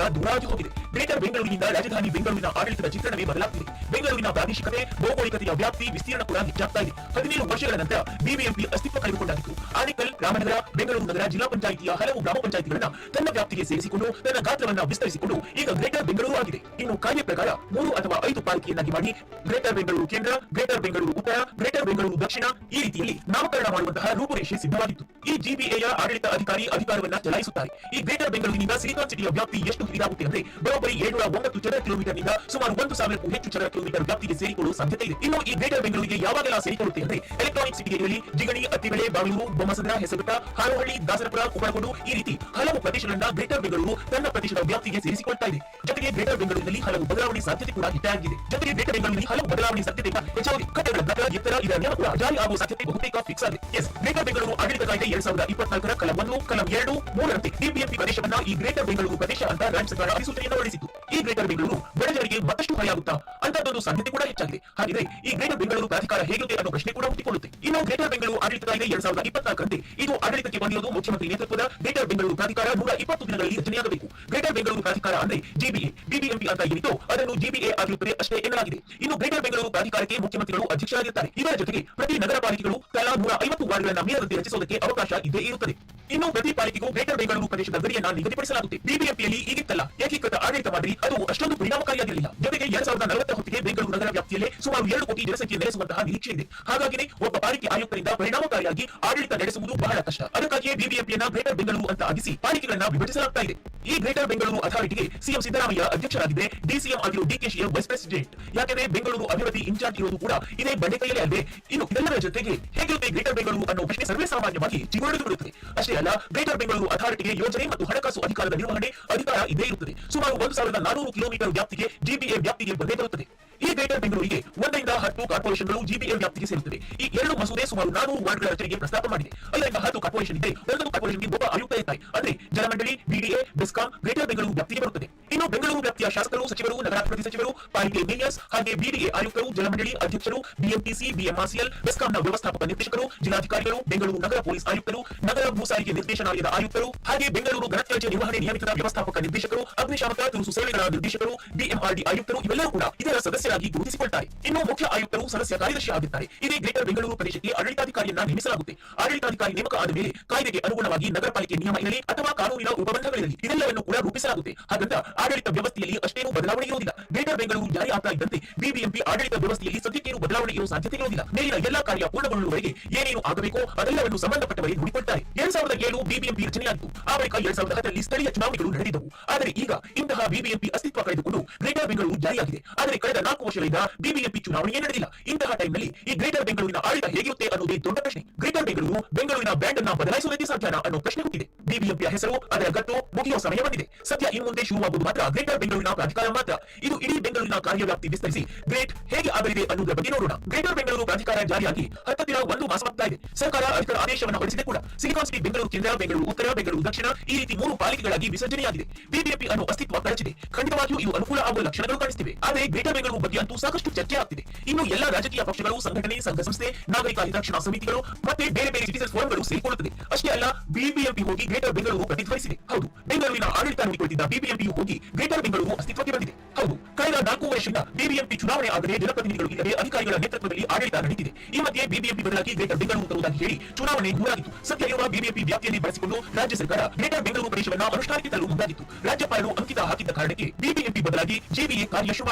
ಜನಮಾನಸದಿಂದ ದೂರಾಗಿ ಹೋಗಿದೆ. ಗ್ರೇಟರ್ ಬೆಂಗಳೂರಿನಿಂದ ರಾಜಧಾನಿ ಬೆಂಗಳೂರಿನ ಆಡಳಿತದ ಚಿತ್ರಣವೇ ಬದಲಾಗ್ತಿದೆ. ಬೆಂಗಳೂರಿನ ಪ್ರಾದೇಶಿಕತೆ, ಭೌಗೋಳಿಕತೆಯ ವ್ಯಾಪ್ತಿ, ವಿಸ್ತೀರ್ಣ ಕೂಡ ಹೆಚ್ಚಾಗ್ತಾ ಇದೆ. ಹದಿನೇಳು ವರ್ಷಗಳ ನಂತರ ಬಿಬಿಎಂಪಿ ಅಸ್ತಿತ್ವ ಕಳೆದುಕೊಂಡಾಗಿತ್ತು. ಆನೇಕಲ್ ರಾಮನಗರ ಬೆಂಗಳೂರು ನಗರ, ಜಿಲ್ಲಾ ಪಂಚಾಯಿತಿಯ ಹಲವು ಗ್ರಾಮ ಪಂಚಾಯಿತಿಗಳನ್ನ ತನ್ನ ವ್ಯಾಪ್ತಿಗೆ ಸೇರಿಸಿಕೊಂಡು ತನ್ನ ಗಾತ್ರವನ್ನ ವಿಸ್ತರಿಸಿಕೊಂಡು ಈಗ ಗ್ರೇಟರ್ ಬೆಂಗಳೂರು ಆಗಿದೆ. ಇನ್ನು ಕಾರ್ಯ ಪ್ರಕಾರ ಮೂರು ಅಥವಾ ಐದು ಪಾಲಿಕೆಯನ್ನಾಗಿ ಮಾಡಿ ಗ್ರೇಟರ್ ಬೆಂಗಳೂರು ಕೇಂದ್ರ, ಗ್ರೇಟರ್ ಬೆಂಗಳೂರು ಉತ್ತರ, ಗ್ರೇಟರ್ ಬೆಂಗಳೂರು ದಕ್ಷಿಣ ಈ ರೀತಿಯಲ್ಲಿ ನಾಮಕರಣ ಮಾಡುವಂತಹ ರೂಪುರೇಷೆ ಸಿದ್ಧವಾಗಿತ್ತು. ಈ ಜಿಬಿಎಯ ಆಡಳಿತ ಅಧಿಕಾರಿ ಅಧಿಕಾರವನ್ನ ಚಲಾಯಿಸುತ್ತಾರೆ. ಈ ಗ್ರೇಟರ್ ಬೆಂಗಳೂರಿನಿಂದ ಸಿಲಿಕಾನ್ ಸಿಟಿಯ ವ್ಯಾಪ್ತಿ ಎಷ್ಟು ಹಿರಿದಾಗುತ್ತೆ ಅಂದ್ರೆ ಬರೋಬ್ಬರಿ ಏಳ್ನೂರ ಒಂಬತ್ತು ಚದರ ಕಿಲೋಮೀಟರ್ನಿಂದ ಸುಮಾರು ಒಂದು ಸಾವಿರಕ್ಕೂ ಹೆಚ್ಚು ಚದರ ಕಿಲೋಮೀಟರ್ ವ್ಯಾಪ್ತಿಗೆ ಸೇರಿಕೊಳ್ಳುವ ಸಾಧ್ಯತೆ ಇದೆ. ಇನ್ನು ಈ ಗ್ರೇಟರ್ ಬೆಂಗಳೂರಿಗೆ ಯಾವಾಗೆಲ್ಲ ಸೇರಿಕೊಳ್ಳುತ್ತೆ ಅಂದ್ರೆ ಎಲೆಕ್ಟ್ರಾನಿಕ್ ಸಿಟಿಗೆ ಇರಲಿ, ಜಿಗಣಿ, ಅತ್ತಿಬೆಳೆ, ಬಾಳೂರು, ಬೊಮ್ಮಸಂದ್ರ ಹೆಸರುಘಟ್ಟ ಹಾರೋಹಳ್ಳಿ ದಾಸರಪುರ ಕುಮರಗೋಡು ಈ ರೀತಿ ಹಲವು ಪ್ರದೇಶಗಳನ್ನ ಗ್ರೇಟರ್ ಬೆಂಗಳೂರು ತನ್ನ ಪ್ರದೇಶದ ವ್ಯಾಪ್ತಿಗೆ ಸೇರಿಸಿಕೊಳ್ತಾ ಇದೆ. ಜೊತೆಗೆ ಗ್ರೇಟರ್ ಬೆಂಗಳೂರಿನಲ್ಲಿ ಹಲವು ಬದಲಾವಣೆ ಸಾಧ್ಯತೆ ಕೂಡ ಹೆಚ್ಚಾಗಿದೆ ಜೊತೆಗೆ ಗ್ರೇಟರ್ ಬೆಂಗಳೂರಿನಲ್ಲಿ ಹಲವು ಬದಲಾವಣೆ ಸಾಧ್ಯತೆ ಹೆಚ್ಚಾಗಿ ಕಟ್ಟಡಗಳ ದರ ಎತ್ತರ, ಇದರ ನಿಯಮ ಜಾರಿ ಆಗುವ ಸಾಧ್ಯತೆ ಬಹುತೇಕ ಫಿಕ್ಸ್ ಆಗಿದೆ. ಎಸ್ ಗ್ರೇಟರ್ ಬೆಂಗಳೂರು ಆಡಳಿತ ಕಾಯ್ದೆ ಎರಡ್ ಸಾವಿರದ ಇಪ್ಪತ್ನಾಲ್ಕರ ಕಲಂ ಒಂದು, ಕಲಂ ಎರಡು, ಮೂರರಂತೆ ಬಿಬಿಎಂಪಿ ಪ್ರದೇಶವನ್ನ ಈ ಗ್ರೇಟರ್ ಬೆಂಗಳೂರು ಪ್ರದೇಶ ಅಂತ ರಾಜ್ಯ ಸರ್ಕಾರ ಅಧಿಸೂಚನೆಯನ್ನು ಹೊರಡಿಸಿತ್ತು. ಈ ಗ್ರೇಟರ್ ಬೆಂಗಳೂರು ಬಡಜನರಿಗೆ ಮತ್ತಷ್ಟು ಹೊರೆಯಾಗುತ್ತಾ ಅಂತದ್ದೊಂದು ಸಾಧ್ಯತೆ ಕೂಡ ಹೆಚ್ಚಾಗಿದೆ. ಹಾಗಿದ್ರೆ ಈ ಗ್ರೇಟರ್ ಬೆಂಗಳೂರು ಪ್ರಾಧಿಕಾರ ಹೇಗಿರುತ್ತೆ ಅನ್ನೋ ಪ್ರಶ್ನೆ ಕೂಡ ಹುಟ್ಟಿಕೊಳ್ಳುತ್ತೆ. ಇನ್ನು ಗ್ರೇಟರ್ ಬೆಂಗಳೂರು ಆಡಳಿತ ಕಾಯ್ದೆ ಎರಡ್ ಸಾವಿರದ ಇಪ್ಪತ್ನಾಲ್ಕರಂತೆ ಇದು ಆಡಳಿತಕ್ಕೆ ಬಂದಿರುವುದು ಮುಖ್ಯಮಂತ್ರಿ ನೇತೃತ್ವದ ಗ್ರೇಟರ್ ಬೆಂಗಳೂರು ಪ್ರಾಧಿಕಾರ ನೂರ ಇಪ್ಪತ್ತು ದಿನಗಳಲ್ಲಿ ರಚನೆಯಾಗಬೇಕು ಗ್ರೇಟರ್ ಬೆಂಗಳೂರು ಪ್ರಾಧಿಕಾರ ಅಂದ್ರೆ ಜಿಬಿಎ ಬಿಬಿಎಂಪಿ ಅಂತ ಏನಿತ್ತು ಅದನ್ನು ಜಿಬಿಎ ಆಗಿರುತ್ತದೆ ಅಷ್ಟೇ ಎನ್ನಲಾಗಿದೆ. ಇನ್ನು ಗ್ರೇಟರ್ ಬೆಂಗಳೂರು ಪ್ರಾಧಿಕಾರಕ್ಕೆ ಮುಖ್ಯಮಂತ್ರಿಗಳು ಅಧ್ಯಕ್ಷರಾಗಿರುತ್ತಾರೆ ಇದರ ಜೊತೆಗೆ ಪ್ರತಿ ನಗರ ಪಾಲಿಕೆಗಳು ತಲಾ ನೂರ ಐವತ್ತು ವಾರ್ಡ್ಗಳನ್ನ ಮೀರದಂತೆ ರಚಿಸುವುದಕ್ಕೆ ಅವಕಾಶ ಇದ್ದೇ ಇರುತ್ತದೆ. ಇನ್ನು ಪ್ರತಿ ಪಾಲಿಕೆಗೂ ಗ್ರೇಟರ್ ಬೆಂಗಳೂರು ಪ್ರದೇಶದ ಗಡಿಯನ್ನ ನಿಗದಿಪಡಿಸಲಾಗುತ್ತೆ. ಬಿಬಿಎಂಪಿಯಲ್ಲಿ ಈಗಿತ್ತಲ್ಲ. ಏಕೀಕೃತ ಆಡಳಿತ ಮಾಡಿ ಅದು ಅಷ್ಟೊಂದು ಪರಿಣಾಮಕಾರಿಯಾಗಿರಲಿಲ್ಲ. ಜೊತೆಗೆ ಎರಡ್ ಸಾವಿರದ ನಲವತ್ತ ಹೊತ್ತಿಗೆ ಬೆಂಗಳೂರು ನಗರ ವ್ಯಾಪ್ತಿಯಲ್ಲಿ ಸುಮಾರು ಎರಡು ಕೋಟಿ ಜನಸಂಖ್ಯೆ ನೆಲೆಸುವಂತಹ ನಿರೀಕ್ಷೆ ಇದೆ ಹಾಗಾಗಿನೇ ಒಬ್ಬ ಪಾಲಿಕೆ ಆಯುಕ್ತರಿಂದ ಪರಿಣಾಮಕಾರಿಯಾಗಿ ಆಡಳಿತ ನಡೆಸುವುದು ಬಹಳ ಕಷ್ಟ ಅದಕ್ಕಾಗಿಯೇ ಬಿಬಿಎಂಪಿಯನ್ನ ಗ್ರೇಟರ್ ಬೆಂಗಳೂರು ಅಂತ ಆಗಿಸಿ ಪಾಲಿಕೆಗಳನ್ನ ವಿಭಜಿಸಲಾಗ್ತಾ ಇದೆ. ಈ ಗ್ರೇಟರ್ ಬೆಂಗಳೂರು ಅಥಾರಿಟಿಗೆ ಸಿಎಂ ಸಿದ್ದರಾಮಯ್ಯ ಅಧ್ಯಕ್ಷರಾಗಿದ್ದೆ ಡಿಸಿಎಂ ಆಗಿರುವ ಡಿಕೆಶಿಯ ವೈಸ್ ಪ್ರೆಸಿಡೆಂಟ್ ಯಾಕೆಂದ್ರೆ ಬೆಂಗಳೂರು ಅಭಿವೃದ್ಧಿ ಇನ್ಚಾರ್ಜ್ ಇರೋದು ಕೂಡ ಇದೇ ಬಂಡೆ ಕೈಯಲ್ಲಿ ಅಲ್ಲದೆ ಇನ್ನು ಇದೆಲ್ಲರ ಜೊತೆಗೆ ಹೇಗಿರುತ್ತೆ ಗ್ರೇಟರ್ ಬೆಂಗಳೂರು ಅನ್ನೋ ಪ್ರಶ್ನೆ ಸರ್ವೇ ಸಾಮಾನ್ಯವಾಗಿ ಬಿಡುತ್ತದೆ. ಅಷ್ಟೇ ಅಲ್ಲ ಗ್ರೇಟರ್ ಬೆಂಗಳೂರು ಅಥಾರಿಟಿಗೆ ಯೋಜನೆ ಮತ್ತು ಹಣಕಾಸು ಅಧಿಕಾರದ ನಿರ್ವಹಣೆ ಅಧಿಕಾರ ಇದೇ ಇರುತ್ತದೆ. ಸುಮಾರು ಒಂದು ಸಾವಿರದ ನಾನೂರು ಕಿಲೋಮೀಟರ್ ವ್ಯಾಪ್ತಿಗೆ ಜಿಬಿಎ ವ್ಯಾಪ್ತಿಗೆ ಬಂದೇ ಬರುತ್ತದೆ. ಈ ಗ್ರೇಟರ್ ಬೆಂಗಳೂರಿಗೆ ಒಂದರಿಂದ ಹತ್ತು ಕಾರ್ಪೊರೇಷನ್ಗಳು ಜಿಬಿಎ ವ್ಯಾಪ್ತಿಗೆ ಸೇರುತ್ತವೆ. ಈ ಎರಡು ಮಸೂದೆ ಸುಮಾರು ನಾನೂರು ವಾರ್ಡ್ಗಳ ರಚನೆಗೆ ಪ್ರಸ್ತಾಪ ಮಾಡಿದೆ. ಐದರಿಂದ ಹತ್ತು ಕಾರ್ಪೊರೇಷನ್ ಇದೆ ಒಂದೊಂದು ಕಾರ್ಪೊರೇಷನ್ಗೆ ಒಬ್ಬ ಆಯುಕ್ತ ಇರ್ತಾರೆ ಅಂದ್ರೆ ಜಲಮಂಡಳಿ ಬಿಡಿಎ ಬೆಸ್ಕಾಂ ಗ್ರೇಟರ್ ಬೆಂಗಳೂರು ವ್ಯಾಪ್ತಿಗೆ ಬರುತ್ತದೆ. ಇನ್ನು ಬೆಂಗಳೂರು ವ್ಯಾಪ್ತಿಯ ಶಾಸಕರು, ಸಚಿವರು, ನಗರಾಭಿವೃದ್ಧಿ ಸಚಿವರು, ಪಾಲಿಕೆ ಮೇಯರ್ಸ್ ಹಾಗೆ ಬಿಡಿಎ ಆಯುಕ್ತರು, ಜಲಮಂಡಳಿ ಅಧ್ಯಕ್ಷರು ಬಿಎಂಟಿಸಿ ಬಿಎಂಆರ್ಸಿಎಲ್ ಬೆಸ್ಕಾಂನ ವ್ಯವಸ್ಥಾಪಕ ನಿರ್ದೇಶಕರು, ಜಿಲ್ಲಾಧಿಕಾರಿಗಳು, ಬೆಂಗಳೂರು ನಗರ ಪೊಲೀಸ್ ಆಯುಕ್ತರು, ನಗರ ಭೂ ಸಾರಿಗೆ ನಿರ್ದೇಶನಾಲಯದ ಆಯುಕ್ತರು, ಹಾಗೆ ಬೆಂಗಳೂರು ಘನತ್ಯಾಜ್ಯ ನಿರ್ವಹಣೆ ನಿಯಮಿತ ವ್ಯವಸ್ಥಾಪಕ ನಿರ್ದೇಶಕರು, ಅಗ್ನಿಶಾಮಕ ತುರುಸು ಸೇವೆಗಳ ನಿರ್ದೇಶಕರು ಬಿಎಂಆರ್ಡಿ ಆಯುಕ್ತರು ಇವೆಲ್ಲರೂ ಕೂಡ ಇದರ ಸದಸ್ಯರಾಗಿ ಗುರುತಿಸಿಕೊಳ್ತಾರೆ ಇನ್ನು ಮುಖ್ಯ ಆಯುಕ್ತರು ಸದಸ್ಯ ಕಾರ್ಯದರ್ಶಿ ಆಗಿರ್ತಾರೆ ಇದೇ ಗ್ರೇಟರ್ ಬೆಂಗಳೂರು ಪ್ರದೇಶಕ್ಕೆ ಆಡಳಿತಾಧಿಕಾರಿಯನ್ನ ನೇಮಿಸಲಾಗುತ್ತೆ. ಆಡಳಿತಾಧಿಕಾರಿ ನೇಮಕ ಆದ ಮೇಲೆ ಕಾಯ್ದೆಗೆ ಅನುಗುಣವಾಗಿ ನಗರಪಾಲಿಕೆ ನಿಯಮ ಇರಲಿ ಅಥವಾ ಕಾನೂನಿನ ಉಪಬಂಧಗಳಿರಲಿ ಇದೆಲ್ಲವನ್ನು ಕೂಡ ರೂಪಿಸಲಾಗುತ್ತೆ. ಹಾಗಂತ ಆಡಳಿತ ವ್ಯವಸ್ಥೆಯಲ್ಲಿ ಅಷ್ಟೇನೂ ಬದಲಾವಣೆ ಇರುವುದಿಲ್ಲ. ಗ್ರೇಟರ್ ಬೆಂಗಳೂರು ಜಾರಿ ಆಗ್ತಾ ಇದ್ದಂತೆ ಬಿಬಿಎಂಪಿ ಆಡಳಿತ ವ್ಯವಸ್ಥೆಯಲ್ಲಿ ಸದ್ಯಕ್ಕೇನು ಬದಲಾವಣೆ ಇರುವ ಸಾಧ್ಯತೆ ಇರುವುದಿಲ್ಲ ಮೇಲಿನ ಎಲ್ಲಾ ಕಾರ್ಯ ಪೂರ್ಣಗೊಳ್ಳುವವರೆಗೆ ಏನೇನು ಆಗಬೇಕೋ ಅದೆಲ್ಲವನ್ನು ಸಂಬಂಧಪಟ್ಟವರಿಗೆ ನೋಡಿಕೊಳ್ತಾರೆ. ಎರಡ್ ಸಾವಿರದ ಏಳು ಬಿಬಿಎಂಪಿ ರಚನೆಯಾಗಿತ್ತು. ಆ ಬಳಿಕ ಎರಡ್ ಸಾವಿರದ ಹತ್ತರಲ್ಲಿ ಸ್ಥಳೀಯ ಚುನಾವಣೆಗಳು ನಡೆದಿದ್ದವು. ಆದರೆ ಈಗ ಇಂತಹ ಬಿಬಿಎಂಪಿ ಅಸ್ತಿತ್ವ ಕಳೆದುಕೊಂಡು ಗ್ರೇಟರ್ ಬೆಂಗಳೂರು ಜಾರಿಯಾಗಿದೆ. ಆದರೆ ಕಳೆದ ವರ್ಷಗಳಿಂದ ಬಿಬಿಎಂಪಿ ಚುನಾವಣೆಯೇ ನಡೆದಿಲ್ಲ. ಇಂತಹ ಟೈಮ್ನಲ್ಲಿ ಈ ಗ್ರೇಟರ್ ಬೆಂಗಳೂರಿನ ಆಡಳಿತ ಹೇಗಿರುತ್ತೆ ಅನ್ನೋದೇ ದೊಡ್ಡ ಪ್ರಶ್ನೆ. ಗ್ರೇಟರ್ ಬೆಂಗಳೂರು ಬೆಂಗಳೂರಿನ ಬ್ಯಾಂಡ್ ಅನ್ನ ಬದಲಾಯಿಸುವುದಕ್ಕೆ ಸಾಧ್ಯನಾ ಅನ್ನೋ ಪ್ರಶ್ನೆ ಹುಟ್ಟಿದೆ. ಬಿಬಿಎಂಪಿಯ ಹೆಸರು, ಅದರ ಗತ್ತು ಮುಗಿಯುವ ಸಮಯ ಬಂದಿದೆ. ಸದ್ಯ ಇನ್ನು ಮುಂದೆ ಶುರುವಾಗುವುದು ಮಾತ್ರ ಗ್ರೇಟರ್ ಬೆಂಗಳೂರಿನ ಪ್ರಾಧಿಕಾರ ಮಾತ್ರ. ಇದು ಇಡೀ ಬೆಂಗಳೂರಿನ ಕಾರ್ಯವ್ಯಾಪ್ತಿ ವಿಸ್ತರಿಸಿ ಗ್ರೇಟ್ ಹೇಗೆ ಆಗಲಿದೆ ಅನ್ನೋದರ ಬಗ್ಗೆ ನೋಡೋಣ. ಗ್ರೇಟರ್ ಬೆಂಗಳೂರು ಪ್ರಾಧಿಕಾರ ಜಾರಿಯಾಗಿ ಹತ್ತಿರ ಒಂದು ಮಾಸವಾಗ್ತಾ ಇದೆ. ಸರ್ಕಾರ ಅಧಿಕಾರ ಆದೇಶವನ್ನು ಹೊರಡಿಸಿದೆ ಕೂಡ. ಸಿಲಿಕಾನ್ ಸಿಟಿ ಬೆಂಗಳೂರು ಕೇಂದ್ರ ಬೆಂಗಳೂರು ಉತ್ತರ ಬೆಂಗಳೂರು ದಕ್ಷಿಣ ಈ ರೀತಿ ಮೂರು ಪಾಲಿಕೆಗಳಾಗಿ ವಿಸರ್ಜನೆಯಾಗಿದೆ. ಬಿಬಿಎಂಪಿ ಅನ್ನು ಅಸ್ತಿತ್ವ ಕಳಚಿದೆ ಖಂಡಿತವಾಗಿಯೂ ಇದು ಅನುಕೂಲ ಆಗುವ ಲಕ್ಷಣಗಳು ಕಾಣಿಸ್ತಿವೆ. ಆದರೆ ಗ್ರೇಟರ್ ಬೆಂಗಳೂರು ಬಗ್ಗೆ ಅಂತೂ ಸಾಕಷ್ಟು ಚರ್ಚೆ ಆಗ್ತಿದೆ. ಇನ್ನು ಎಲ್ಲ ರಾಜಕೀಯ ಪಕ್ಷಗಳು, ಸಂಘಟನೆ, ಸಂಘ ಸಂಸ್ಥೆ, ನಾಗರಿಕ ಹಿತರಕ್ಷಣಾ ಸಮಿತಿಗಳು ಮತ್ತೆ ಬೇರೆ ಬೇರೆ ಸಿಟಿಸನ್ ಫೋರಂಗಳು ಸೇರಿಕೊಳ್ಳುತ್ತದೆ. ಅಷ್ಟೇ ಅಲ್ಲ ಬಿಬಿಎಂಪಿ ಹೋಗಿ ಗ್ರೇಟರ್ ಬೆಂಗಳೂರು ಪ್ರತಿಧ್ವನಿಸಿದೆ. ಹೌದು, ಬೆಂಗಳೂರಿನ ಆಡಳಿತ ನೋಡಿಕೊಳ್ಳುತ್ತಿದ್ದ ಬಿಬಿಎಂಪಿ ಹೋಗಿ ಗ್ರೇಟರ್ ಬೆಂಗಳೂರು ಅಸ್ತಿತ್ವಕ್ಕೆ ಬಂದಿದೆ. ಹೌದು, ಕಳೆದ ನಾಲ್ಕು ವರ್ಷದಿಂದ ಬಿಬಿಎಂಪಿ ಚುನಾವಣೆ ಆಗದೆ ಜನಪ್ರತಿನಿಧಿಗಳು ಇಲ್ಲದೆ ಅಧಿಕಾರಿಗಳ ನೇತೃತ್ವದಲ್ಲಿ ಆಡಳಿತ ನಡೀತಿದೆ ಈ ಮಧ್ಯೆ ಬಿಬಿಎಂಪಿ ಬದಲಾಗಿ ಗ್ರೇಟರ್ ಬೆಂಗಳೂರು ತರುವುದಾಗಿ ಹೇಳಿ ಚುನಾವಣೆ ದೂರಾಗಿತ್ತು ಸದ್ಯ ಇರುವ ಬಿಬಿಎಂಪಿ ವ್ಯಾಪ್ತಿಯಲ್ಲಿ ಬಳಸಿಕೊಂಡು ರಾಜ್ಯ ಸರ್ಕಾರ ಗ್ರೇಟರ್ ಬೆಂಗಳೂರು ಪ್ರದೇಶವನ್ನು ಅನುಷ್ಠಾನಕ್ಕೆ ತರಲು ಮುಂದಾಗಿತ್ತು. ರಾಜ್ಯಪಾಲರು ಅಂಕಿತ ಹಾಕಿದ್ದ ಕಾರಣಕ್ಕೆ ಬಿಬಿಎಂಪಿ ಬದಲಾಗಿ ಜೆಬಿಎ ಕಾರ್ಯ ಶುರು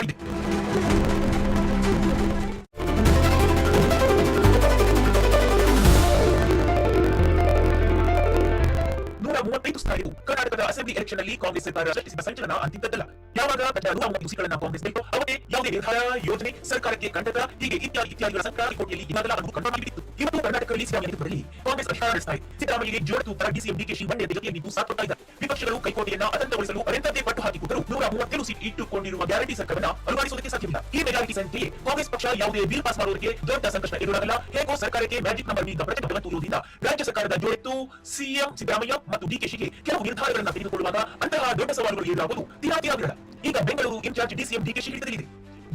ಮಾಡಿದೆ ನೂರ ಮೂವತ್ತೈದು ಸ್ಥಾನಗಳು ಕರ್ನಾಟಕದ ಅಸೆಂಬ್ಲಿ ಎಲೆಕ್ಷನ್ನಲ್ಲಿ ಕಾಂಗ್ರೆಸ್ ಸರ್ಕಾರ ಸೃಷ್ಟಿಸಿದ ಸಂಚಲನ ಅಂತಿದ್ದಲ್ಲ ಯಾವಾಗ ಕಚ್ಚಾ ನೂರ ಮೂವತ್ತು ಸೀಟ್ಗಳನ್ನ ಕಾಂಗ್ರೆಸ್ ಬೇಕು ಅವತ್ತೇ ಯಾವುದೇ ನಿರ್ಧಾರ ಯೋಜನೆ ಸರ್ಕಾರಕ್ಕೆ ಕಂಟಕ ಹೀಗೆ ಇತ್ಯಾದಿ ಇತ್ಯಾದಿಗಳ ಸರ್ಕಾರ ಕೋಟೆಯಲ್ಲಿ ಈಗಾಗಲೇ ಅದನ್ನು ಕನ್ಫರ್ಮ್ ಆಗಿಬಿಟ್ಟಿತ್ತು ಇವತ್ತು ಕರ್ನಾಟಕದಲ್ಲಿ ಸಿದ್ದರಾಮಯ್ಯ ನೇತೃತ್ವದಲ್ಲಿ ಕಾಂಗ್ರೆಸ್ ಅಧಿಕಾರ ನಡೆಸ್ತಾ ಇದೆ ಸಿದ್ದರಾಮಯ್ಯಗೆ ಜೋಡ ತೂಕ ಡಿಸಿಎಂ ಡಿಕೆಶಿ ಬಂಡೆಯ ಜೊತೆಗೆ ನಿಂತು ಸಾಥ್ ಕೊಡ್ತಾ ಇದ್ದಾರೆ ವಿಪಕ್ಷಗಳು ಕೈಕೋಟೆಯನ್ನ ಅತಂತ್ರಗೊಳಿಸಲು ಅರೆಂತದ್ದೇ ಪಟ್ಟು ಹಾಕಿಕೊಟ್ಟರು ನೂರ ಮೂವತ್ತೇಳು ಸೀಟ್ ಇಟ್ಟುಕೊಂಡಿರುವ ಗ್ಯಾರಂಟಿ ಸರ್ಕಾರವನ್ನ ಅನುಮಾನಿಸುವುದಕ್ಕೆ ಸಾಧ್ಯವಿಲ್ಲ ಈ ಮೆಜಾರಿಟಿ ಸಂಖ್ಯೆಯೇ ಕಾಂಗ್ರೆಸ್ ಪಕ್ಷ ಯಾವುದೇ ಬಿಲ್ ಪಾಸ್ ಮಾಡುವುದಕ್ಕೆ ದೊಡ್ಡ ಸಂಕಷ್ಟ ಎದುರಾಗಲ್ಲ ಹೇಗೋ ಸರ್ಕಾರಕ್ಕೆ ಮ್ಯಾಜಿಕ್ ನಂಬರ್ನಿಂದ ಪ್ರತಿಭಟನೆ ತೋರುವುದರಿಂದ ರಾಜ್ಯ ಸರ್ಕಾರದ ಜೋಡೆತ್ತು ಸಿಎಂ ಸಿದ್ದರಾಮಯ್ಯ ಮತ್ತು ಡಿಕೆಶಿಗೆ ಕೆಲವು ನಿರ್ಧಾರಗಳನ್ನು ತೆಗೆದುಕೊಳ್ಳುವಾಗ ಅಂತಹ ದೊಡ್ಡ ಸವಾಲುಗಳು ಎದುರಾಗುವುದು ತೀರಾ ತೀರಾ ಈಗ ಬೆಂಗಳೂರು ಇನ್ಚಾರ್ಜ್ ಡಿಸಿಎಂ ಡಿಕೆಶಿ ಹಿಡಿತಲಿದೆ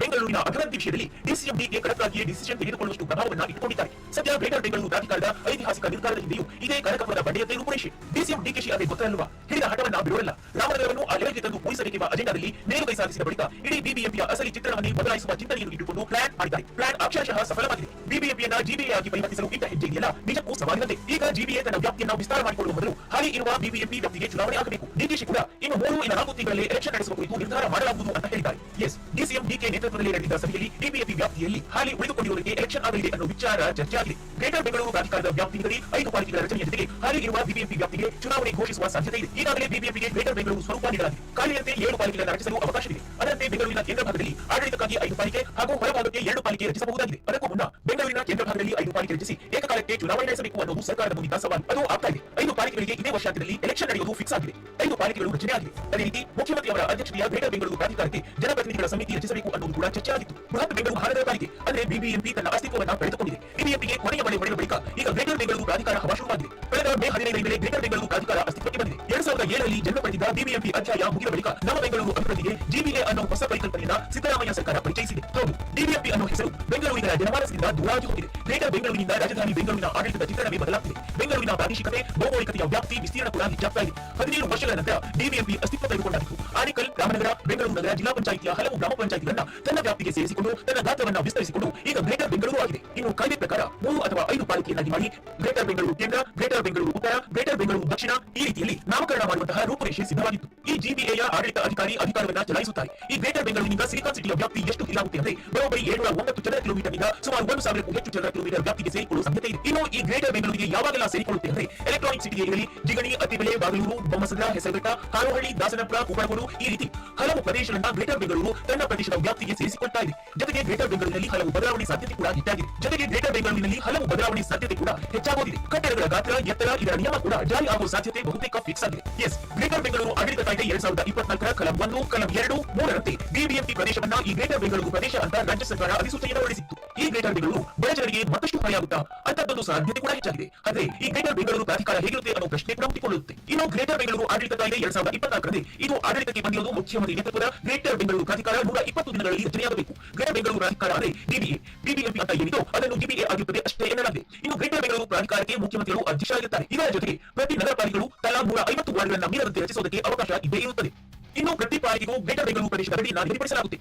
ಬೆಂಗಳೂರಿನ ಅಭಿವೃದ್ಧಿ ವಿಷಯದಲ್ಲಿ ಡಿಸಿಎಂ ಡಿಗೆ ಖಡಕ್ಕಾಗಿಯೇ ಡಿಸಿಷನ್ ತೆಗೆದುಕೊಳ್ಳುವಷ್ಟು ಪ್ರಭಾವವನ್ನು ಇಟ್ಟುಕೊಂಡಿದ್ದಾರೆ. ಸದ್ಯ ಗ್ರೇಟರ್ ಬೆಂಗಳೂರು ಪ್ರಾಧಿಕಾರದ ಐತಿಹಾಸಿಕ ನಿರ್ಧಾರದ ಹಿಂದೆಯೂ ಇದೇ ಕನಕಪುರದ ಬಂಡೆಯಂತೆ ರೂಪುರೇಷೆ. ಡಿಸಿಎಂ ಡಿಕೆಶಿ ಅದೇ ಗೊತ್ತಲ್ವಾ ಹಿಡಿದ ಹಠವನ್ನ ಬಿಡೋಲ್ಲ ರಾಮನಗರವನ್ನು ಆ ಲೆವೆಲ್ಗೆ ತಂದು ಉಳಿಸಬೇಕೆಂಬ ಅಜೆಂಡಾದಲ್ಲಿ ಮೇಲುಗೈ ಸಾಧಿಸಿದ ಬಳಿಕ ಇಡೀ ಬಿಬಿಎಂಪಿಯ ಅಸಲಿ ಚಿತ್ರಣವನ್ನೇ ಬದಲಾಯಿಸುವ ಚಿಂತನೆಯನ್ನು ಇಟ್ಟುಕೊಂಡು ಪ್ಲಾನ್ ಮಾಡಿದ್ದಾರೆ. ಪ್ಲಾನ್ ಅಕ್ಷರಶಃ ಸಫಲವಾಗಿದೆ. ಬಿಬಿಎಂಪಿಯನ್ನ ಜಿಬಿಎ ಆಗಿ ಪರಿವರ್ತಿಸಲು ಇಟ್ಟ ಹೆಜ್ಜೆ ಇದೆಯಲ್ಲ ನಿಜಕ್ಕೂ ಸವಾಲಿನಂತೆ. ಈಗ ಜಿಬಿಎ ತನ್ನ ವ್ಯಾಪ್ತಿಯನ್ನು ವಿಸ್ತಾರ ಮಾಡಿಕೊಳ್ಳುವ ಮೊದಲು ಹಾಲಿ ಇರುವ ಬಿಬಿಎಂಪಿ ವ್ಯಾಪ್ತಿಗೆ ಚುನಾವಣೆ ಆಗಬೇಕು. ಡಿಕೆಶಿ ಕೂಡ ಇನ್ನು ಮೂರು ಇಲ್ಲ ನಾಲ್ಕು ತಿಂಗಳಲ್ಲಿ ಎಲೆಕ್ಷನ್ ನಡೆಸುವ ಕುರಿತು ನಿರ್ಧಾರ ಮಾಡಲಾಗುವುದು ಅಂತ ಹೇಳಿದ್ದಾರೆ. ಎಸ್ ಡಿಸಿಎಂ ಡಿಕೆ ನೇತೃತ್ವದಲ್ಲಿ ನಡೆದಿದ್ದ ಸಭೆಯಲ್ಲಿ ಬಿಬಿಎಂಪಿ ವ್ಯಾಪ್ತಿಯಲ್ಲಿ ಹಾಲಿ ಉಳಿದುಕೊಂಡಿರುವವರಿಗೆ ಎಲೆಕ್ಷನ್ ಆಗಲಿದೆ ಅನ್ನೋ ವಿಚಾರ ಚರ್ಚೆ ಆಗಿದೆ ಗ್ರೇಟರ್ ಬೆಂಗಳೂರು ಪ್ರಾಧಿಕಾರದ ವ್ಯಾಪ್ತಿಯಲ್ಲಿ ಐದು ಪಾಲಿಕೆಗಳ ರಚನೆಯ ಜೊತೆಗೆ ಹಾಲಿ ಇರುವ ಬಿಬಿಎಂಪಿ ವ್ಯಾಪ್ತಿಗೆ ಚುನಾವಣೆ ಘೋಷಿಸುವ ಸಾಧ್ಯತೆ ಇದೆ ಈಗಾಗಲೇ ಬಿಬಿಎಂಪಿಗೆ ಗ್ರೇಟರ್ ಬೆಂಗಳೂರು ಸ್ವರೂಪ ನೀಡಲಾಗಿದೆ. ಕಾಲಿಯಂತೆ ಏಳು ಪಾಲಿಕೆಗಳನ್ನು ರಚಿಸಲು ಅವಕಾಶವಿದೆ. ಅದರಂತೆ ಬೆಂಗಳೂರಿನ ಕೇಂದ್ರ ಭಾಗದಲ್ಲಿ ಆಡಳಿತಕ್ಕಾಗಿ ಐದು ಪಾಲಿಕೆ ಹಾಗೂ ಹೊರಭಾಗಕ್ಕೆ ಎರಡು ಪಾಲಿಕೆ ರಚಿಸಬಹುದಾಗಿದೆ. ಅದಕ್ಕೂ ಮುನ್ನ ಬೆಂಗಳೂರಿನ ಕೇಂದ್ರ ಭಾಗದಲ್ಲಿ ಐದು ಪಾಲಿಕೆ ರಚಿಸಿ ಏಕಕಾಲಕ್ಕೆ ಚುನಾವಣೆ ನಡೆಸಬೇಕು ಅನ್ನೋದು ಸರ್ಕಾರದ ಮುಂದಿನ ಸವಾಲು. ಅದು ಆಗ್ತಾ ಇದೆ. ಐದು ಪಾಲಿಕೆಗಳಿಗೆ ಇದೇ ವರ್ಷಾಂತ್ಯದಲ್ಲಿ ಎಲೆಕ್ಷನ್ ನಡೆಯುವುದು ಫಿಕ್ಸ್ ಆಗಿದೆ. ಐದು ಪಾಲಿಕೆಗಳು ರಚನೆ ಆಗಿದೆ. ಅದೇ ರೀತಿ ಮುಖ್ಯಮಂತ್ರಿ ಅವರ ಅಧ್ಯಕ್ಷತೆಯ ಗ್ರೇಟರ್ ಬೆಂಗಳೂರು ಪ್ರಾಧಿಕಾರಕ್ಕೆ ಜನಪ್ರತಿನಿಧಿಗಳ ಸಮಿತಿ ರಚಿಸಬೇಕು ಅನ್ನೋದು ಕೂಡ ಚರ್ಚೆ ಆಗಿತ್ತು ಬೃಹತ್ ಬೆಂಗಳೂರು ಮಹಾನಗರ ಪಾಲಿಕೆ ಅಂದ್ರೆ ಬಿಬಿಎಂಪಿ ತನ್ನ ಅಸ್ತಿತ್ವವನ್ನು ಪಡೆದುಕೊಂಡಿದೆ ಬಿಬಿಎಂಪಿಗೆ ಕೊನೆಯ ಮಳೆ ಹೊಡೆದ ಬಳಿಕ ಈಗ ಗ್ರೇಟರ್ ಬೆಂಗಳೂರು ಪ್ರಾಧಿಕಾರ ಹವಾ ಶುರುವಾಗಿದೆ ಕಳೆದ ಮೇ ಹದಿನೈದರಿಂದಲೇ ಗ್ರೇಟರ್ ಬೆಂಗಳೂರು ಪ್ರಾಧಿಕಾರ ಅಸ್ತಿತ್ವಕ್ಕೆ ಬಂದಿದೆ. ಎರಡ್ ಸಾವಿರದ ಏಳರಲ್ಲಿ ಜನ್ಮ ಪಡೆದಿದ್ದ ಬಿಬಿಎಂಪಿ ಅಧ್ಯಾಯ ಮುಗಿದ ಬಳಿಕ ನವ ಬೆಂಗಳೂರು ಅಭಿವೃದ್ಧಿಗೆ ಜಿಬಿಎ ಅನ್ನೋ ಹೊಸ ಪರಿಕಲ್ಪನೆಯನ್ನ ಸಿದ್ದರಾಮಯ್ಯ ಸರ್ಕಾರ ಪರಿಚಯಿಸಿದೆ. ಹೌದು ಬಿಬಿಎಂಪಿ ಅನ್ನೋ ಹೆಸರು ಬೆಂಗಳೂರಿನ ಜನಮಾನಸದಿಂದ ದೂರಾಗಿ ಹೋಗಿದೆ. ಗ್ರೇಟರ್ ಬೆಂಗಳೂರಿನಿಂದ ರಾಜಧಾನಿ ಬೆಂಗಳೂರಿನ ಆಡಳಿತದ ಚಿತ್ರಣವೇ ಬದಲಾಗಿದೆ ಬೆಂಗಳೂರಿನ ಪ್ರಾದೇಶಿಕತೆ, ಭೌಗೋಳಿಕತೆಯ ವ್ಯಾಪ್ತಿ, ವಿಸ್ತೀರ್ಣ ಕೂಡ ಹೆಚ್ಚಾಗ್ತಾ ಇದೆ. ಹದಿನೇಳು ವರ್ಷಗಳ ನಂತರ ಬಿಬಿಎಂಪಿ ಅಸ್ತಿತ್ವ ತೆಗೆದುಕೊಂಡಾಗಿತ್ತು. ಆನೇಕಲ್, ರಾಮನಗರ, ಬೆಂಗಳೂರು ನಗರ, ಜಿಲ್ಲಾ ಪಂಚಾಯಿತಿಯ ಹಲವು ಗ್ರಾಮ ಪಂಚಾಯಿತಿಗಳನ್ನ ತನ್ನ ವ್ಯಾಪ್ತಿಗೆ ಸೇರಿಸಿಕೊಂಡು, ತನ್ನ ಗಾತ್ರವನ್ನು ವಿಸ್ತರಿಸಿಕೊಂಡು, ಈಗ ಗ್ರೇಟರ್ ಬೆಂಗಳೂರು ಆಗಿದೆ. ಇನ್ನು ಕಾಯ್ದೆ ಪ್ರಕಾರ ಮೂರು ಅಥವಾ ಐದು ಪಾಲಿಕೆಯನ್ನಾಗಿ ಮಾಡಿ ಗ್ರೇಟರ್ ಬೆಂಗಳೂರು ಕೇಂದ್ರ ಗ್ರೇಟರ್ ಬೆಂಗಳೂರು ಉತ್ತರ ಗ್ರೇಟರ್ ಬೆಂಗಳೂರು ದಕ್ಷಿಣ ಈ ರೀತಿಯಲ್ಲಿ ನಾಮಕರಣ ಮಾಡುವಂತಹ ರೂಪುರೇಷೆ ಸಿದ್ಧವಾಗಿತ್ತು ಈ ಜಿಬಿಎಯ ಆಡಳಿತ ಅಧಿಕಾರಿ ಅಧಿಕಾರವನ್ನು ಚಲಾಯಿಸುತ್ತಾರೆ. ಈ ಗ್ರೇಟರ್ ಬೆಂಗಳೂರಿನಿಂದ ಸಿಲಿಕಾನ್ ಸಿಟಿಯ ವ್ಯಾಪ್ತಿ ಎಷ್ಟು ಇದಾಗುತ್ತೆ ಅಂದ್ರೆ, ಬರೋಬ್ಬರಿ ಏಳು ಒಂಬತ್ತು ಚದರ ಕಿಲೋಮೀಟರ್ನಿಂದ ಸುಮಾರು ಒಂದು ಸಾವಿರಕ್ಕೂ ಹೆಚ್ಚು ಚದರ ಕಿಲೋಮೀಟರ್ ವ್ಯಾಪ್ತಿಗೆ ಸೇರಿಕೊಳ್ಳುವ ಸಾಧ್ಯತೆ ಇದೆ. ಇನ್ನು ಈ ಗ್ರೇಟರ್ ಬೆಂಗಳೂರಿಗೆ ಯಾವಾಗೆಲ್ಲ ಸೇರಿಕೊಳ್ಳುತ್ತೆ ಅಂದ್ರೆ ಎಲೆಕ್ಟ್ರಾನಿಕ್ ಸಿಟಿಗೆ ಇರಲಿ, ಜಿಗಣಿ, ಅತ್ತಿಬೆಲೆ, ಬಾಗಲೂರು, ಬೊಮ್ಮಸಂದ್ರ, ಹೆಸರುಘಟ್ಟ ಹಾರೋಹಳ್ಳಿ ದಾಸನಪುರ ಕುಬಳಗೋಡು ಈ ರೀತಿ ಹಲವು ಪ್ರದೇಶಗಳನ್ನ ಗ್ರೇಟರ್ ಬೆಂಗಳೂರು ತನ್ನ ಪ್ರದೇಶದ ವ್ಯಾಪ್ತಿಗೆ ಸೇರಿಸಿಕೊಳ್ತಾ ಇದೆ. ಜೊತೆಗೆ ಗ್ರೇಟರ್ ಬೆಂಗಳೂರಿನಲ್ಲಿ ಹಲವು ಬದಲಾವಣೆ ಸಾಧ್ಯತೆ ಕೂಡ ಹೆಚ್ಚಾಗಿದೆ ಜೊತೆಗೆ ಗ್ರೇಟರ್ ಬೆಂಗಳೂರಿನಲ್ಲಿ ಹಲವು ಬದಲಾವಣೆ ಸಾಧ್ಯತೆ ಕೂಡ ಹೆಚ್ಚಾಗುತ್ತಿದೆ. ಕಟ್ಟಡಗಳ ಗಾತ್ರ, ಎತ್ತರ, ಇದರ ನಿಯಮ ಕೂಡ ಜಾರಿ ಆಗುವ ಸಾಧ್ಯತೆ ಬಹುತೇಕ ಫಿಕ್ಸ್ ಆಗಿದೆ. ಎಸ್ ಗ್ರೇಟರ್ ಬೆಂಗಳೂರು ಆಡಳಿತ ಕಾಯ್ದೆ ಎರಡ್ ಸಾವಿರದ ಇಪ್ಪತ್ನಾಲ್ಕರ ಕಲಂ ಒಂದು, ಕಲಂ ಎರಡು, ಮೂರರಂತೆ ಬಿಬಿಎಂಪಿ ಪ್ರದೇಶವನ್ನ ಈ ಗ್ರೇಟರ್ ಬೆಂಗಳೂರು ಪ್ರದೇಶ ಅಂತ ರಾಜ್ಯ ಸರ್ಕಾರ ಅಧಿಸೂಚನೆಯನ್ನು ಹೊರಡಿಸಿತ್ತು. ಈ ಗ್ರೇಟರ್ ಬೆಂಗಳೂರು ಬಡ ಜನರಿಗೆ ಮತ್ತಷ್ಟು ಆಗುತ್ತಾ ಅಂತದ್ದೊಂದು ಸಾಧ್ಯತೆ ಕೂಡ ಹೆಚ್ಚಾಗಿದೆ. ಆದ್ರೆ ಈ ಗ್ರೇಟರ್ ಬೆಂಗಳೂರು ಪ್ರಾಧಿಕಾರ ಹೇಗಿರುತ್ತೆ ಅನ್ನೋ ಪ್ರಶ್ನೆ ಕೂಡ ಹುಟ್ಟಿಕೊಳ್ಳುತ್ತೆ. ಇನ್ನು ಗ್ರೇಟರ್ ಬೆಂಗಳೂರು ಆಡಳಿತ ಕಾಯ್ದೆ ಎರಡ್ ಸಾವಿರದ ಇಪ್ಪತ್ನಾಲ್ಕರಲ್ಲಿ ಇದು ಆಡಳಿತಕ್ಕೆ ಬಂದಿರುವುದು ಮುಖ್ಯಮಂತ್ರಿ ನೇತೃತ್ವದ ಗ್ರೇಟರ್ ಬೆಂಗಳೂರು ಪ್ರಾಧಿಕಾರ ನೂರ ಇಪ್ಪತ್ತು ದಿನಗಳಲ್ಲಿ ರಚನೆಯಾಗಬೇಕು ಗ್ರೇಟರ್ ಬೆಂಗಳೂರು ಪ್ರಾಧಿಕಾರ ಅಂದ್ರೆ ಡಿಬಿಎ ಬಿಬಿಎಂಪಿ ಅಂತ ಏನಿದೋ ಅದನ್ನು ಡಿಬಿಎ ಆಗಿರುತ್ತದೆ ಅಷ್ಟೇ ಎನ್ನಲಾಗಿದೆ. ಇನ್ನು ಗ್ರೇಟರ್ ಬೆಂಗಳೂರು ಪ್ರಾಧಿಕಾರಕ್ಕೆ ಮುಖ್ಯಮಂತ್ರಿಗಳು ಅಧ್ಯಕ್ಷರಾಗಿರುತ್ತಾರೆ ಇದರ ಜೊತೆಗೆ ಪ್ರತಿ ನಗರ ಪಾಲಿಕೆಗಳು ತಲಾ ನೂರ ಐವತ್ತು ವಾರ್ಡ್ಗಳನ್ನ ಮೀರದಂತೆ ರಚಿಸುವುದಕ್ಕೆ ಅವಕಾಶ ಇದ್ದೇ ಇರುತ್ತದೆ ಇನ್ನು ಪ್ರತಿ ಪಾಲಿಕೆಗೂ ಗ್ರೇಟರ್ ಬೆಂಗಳೂರು ಪ್ರದೇಶದ ಗಡಿಯನ್ನು ನಿಗದಿಪಡಿಸಲಾಗುತ್ತೆ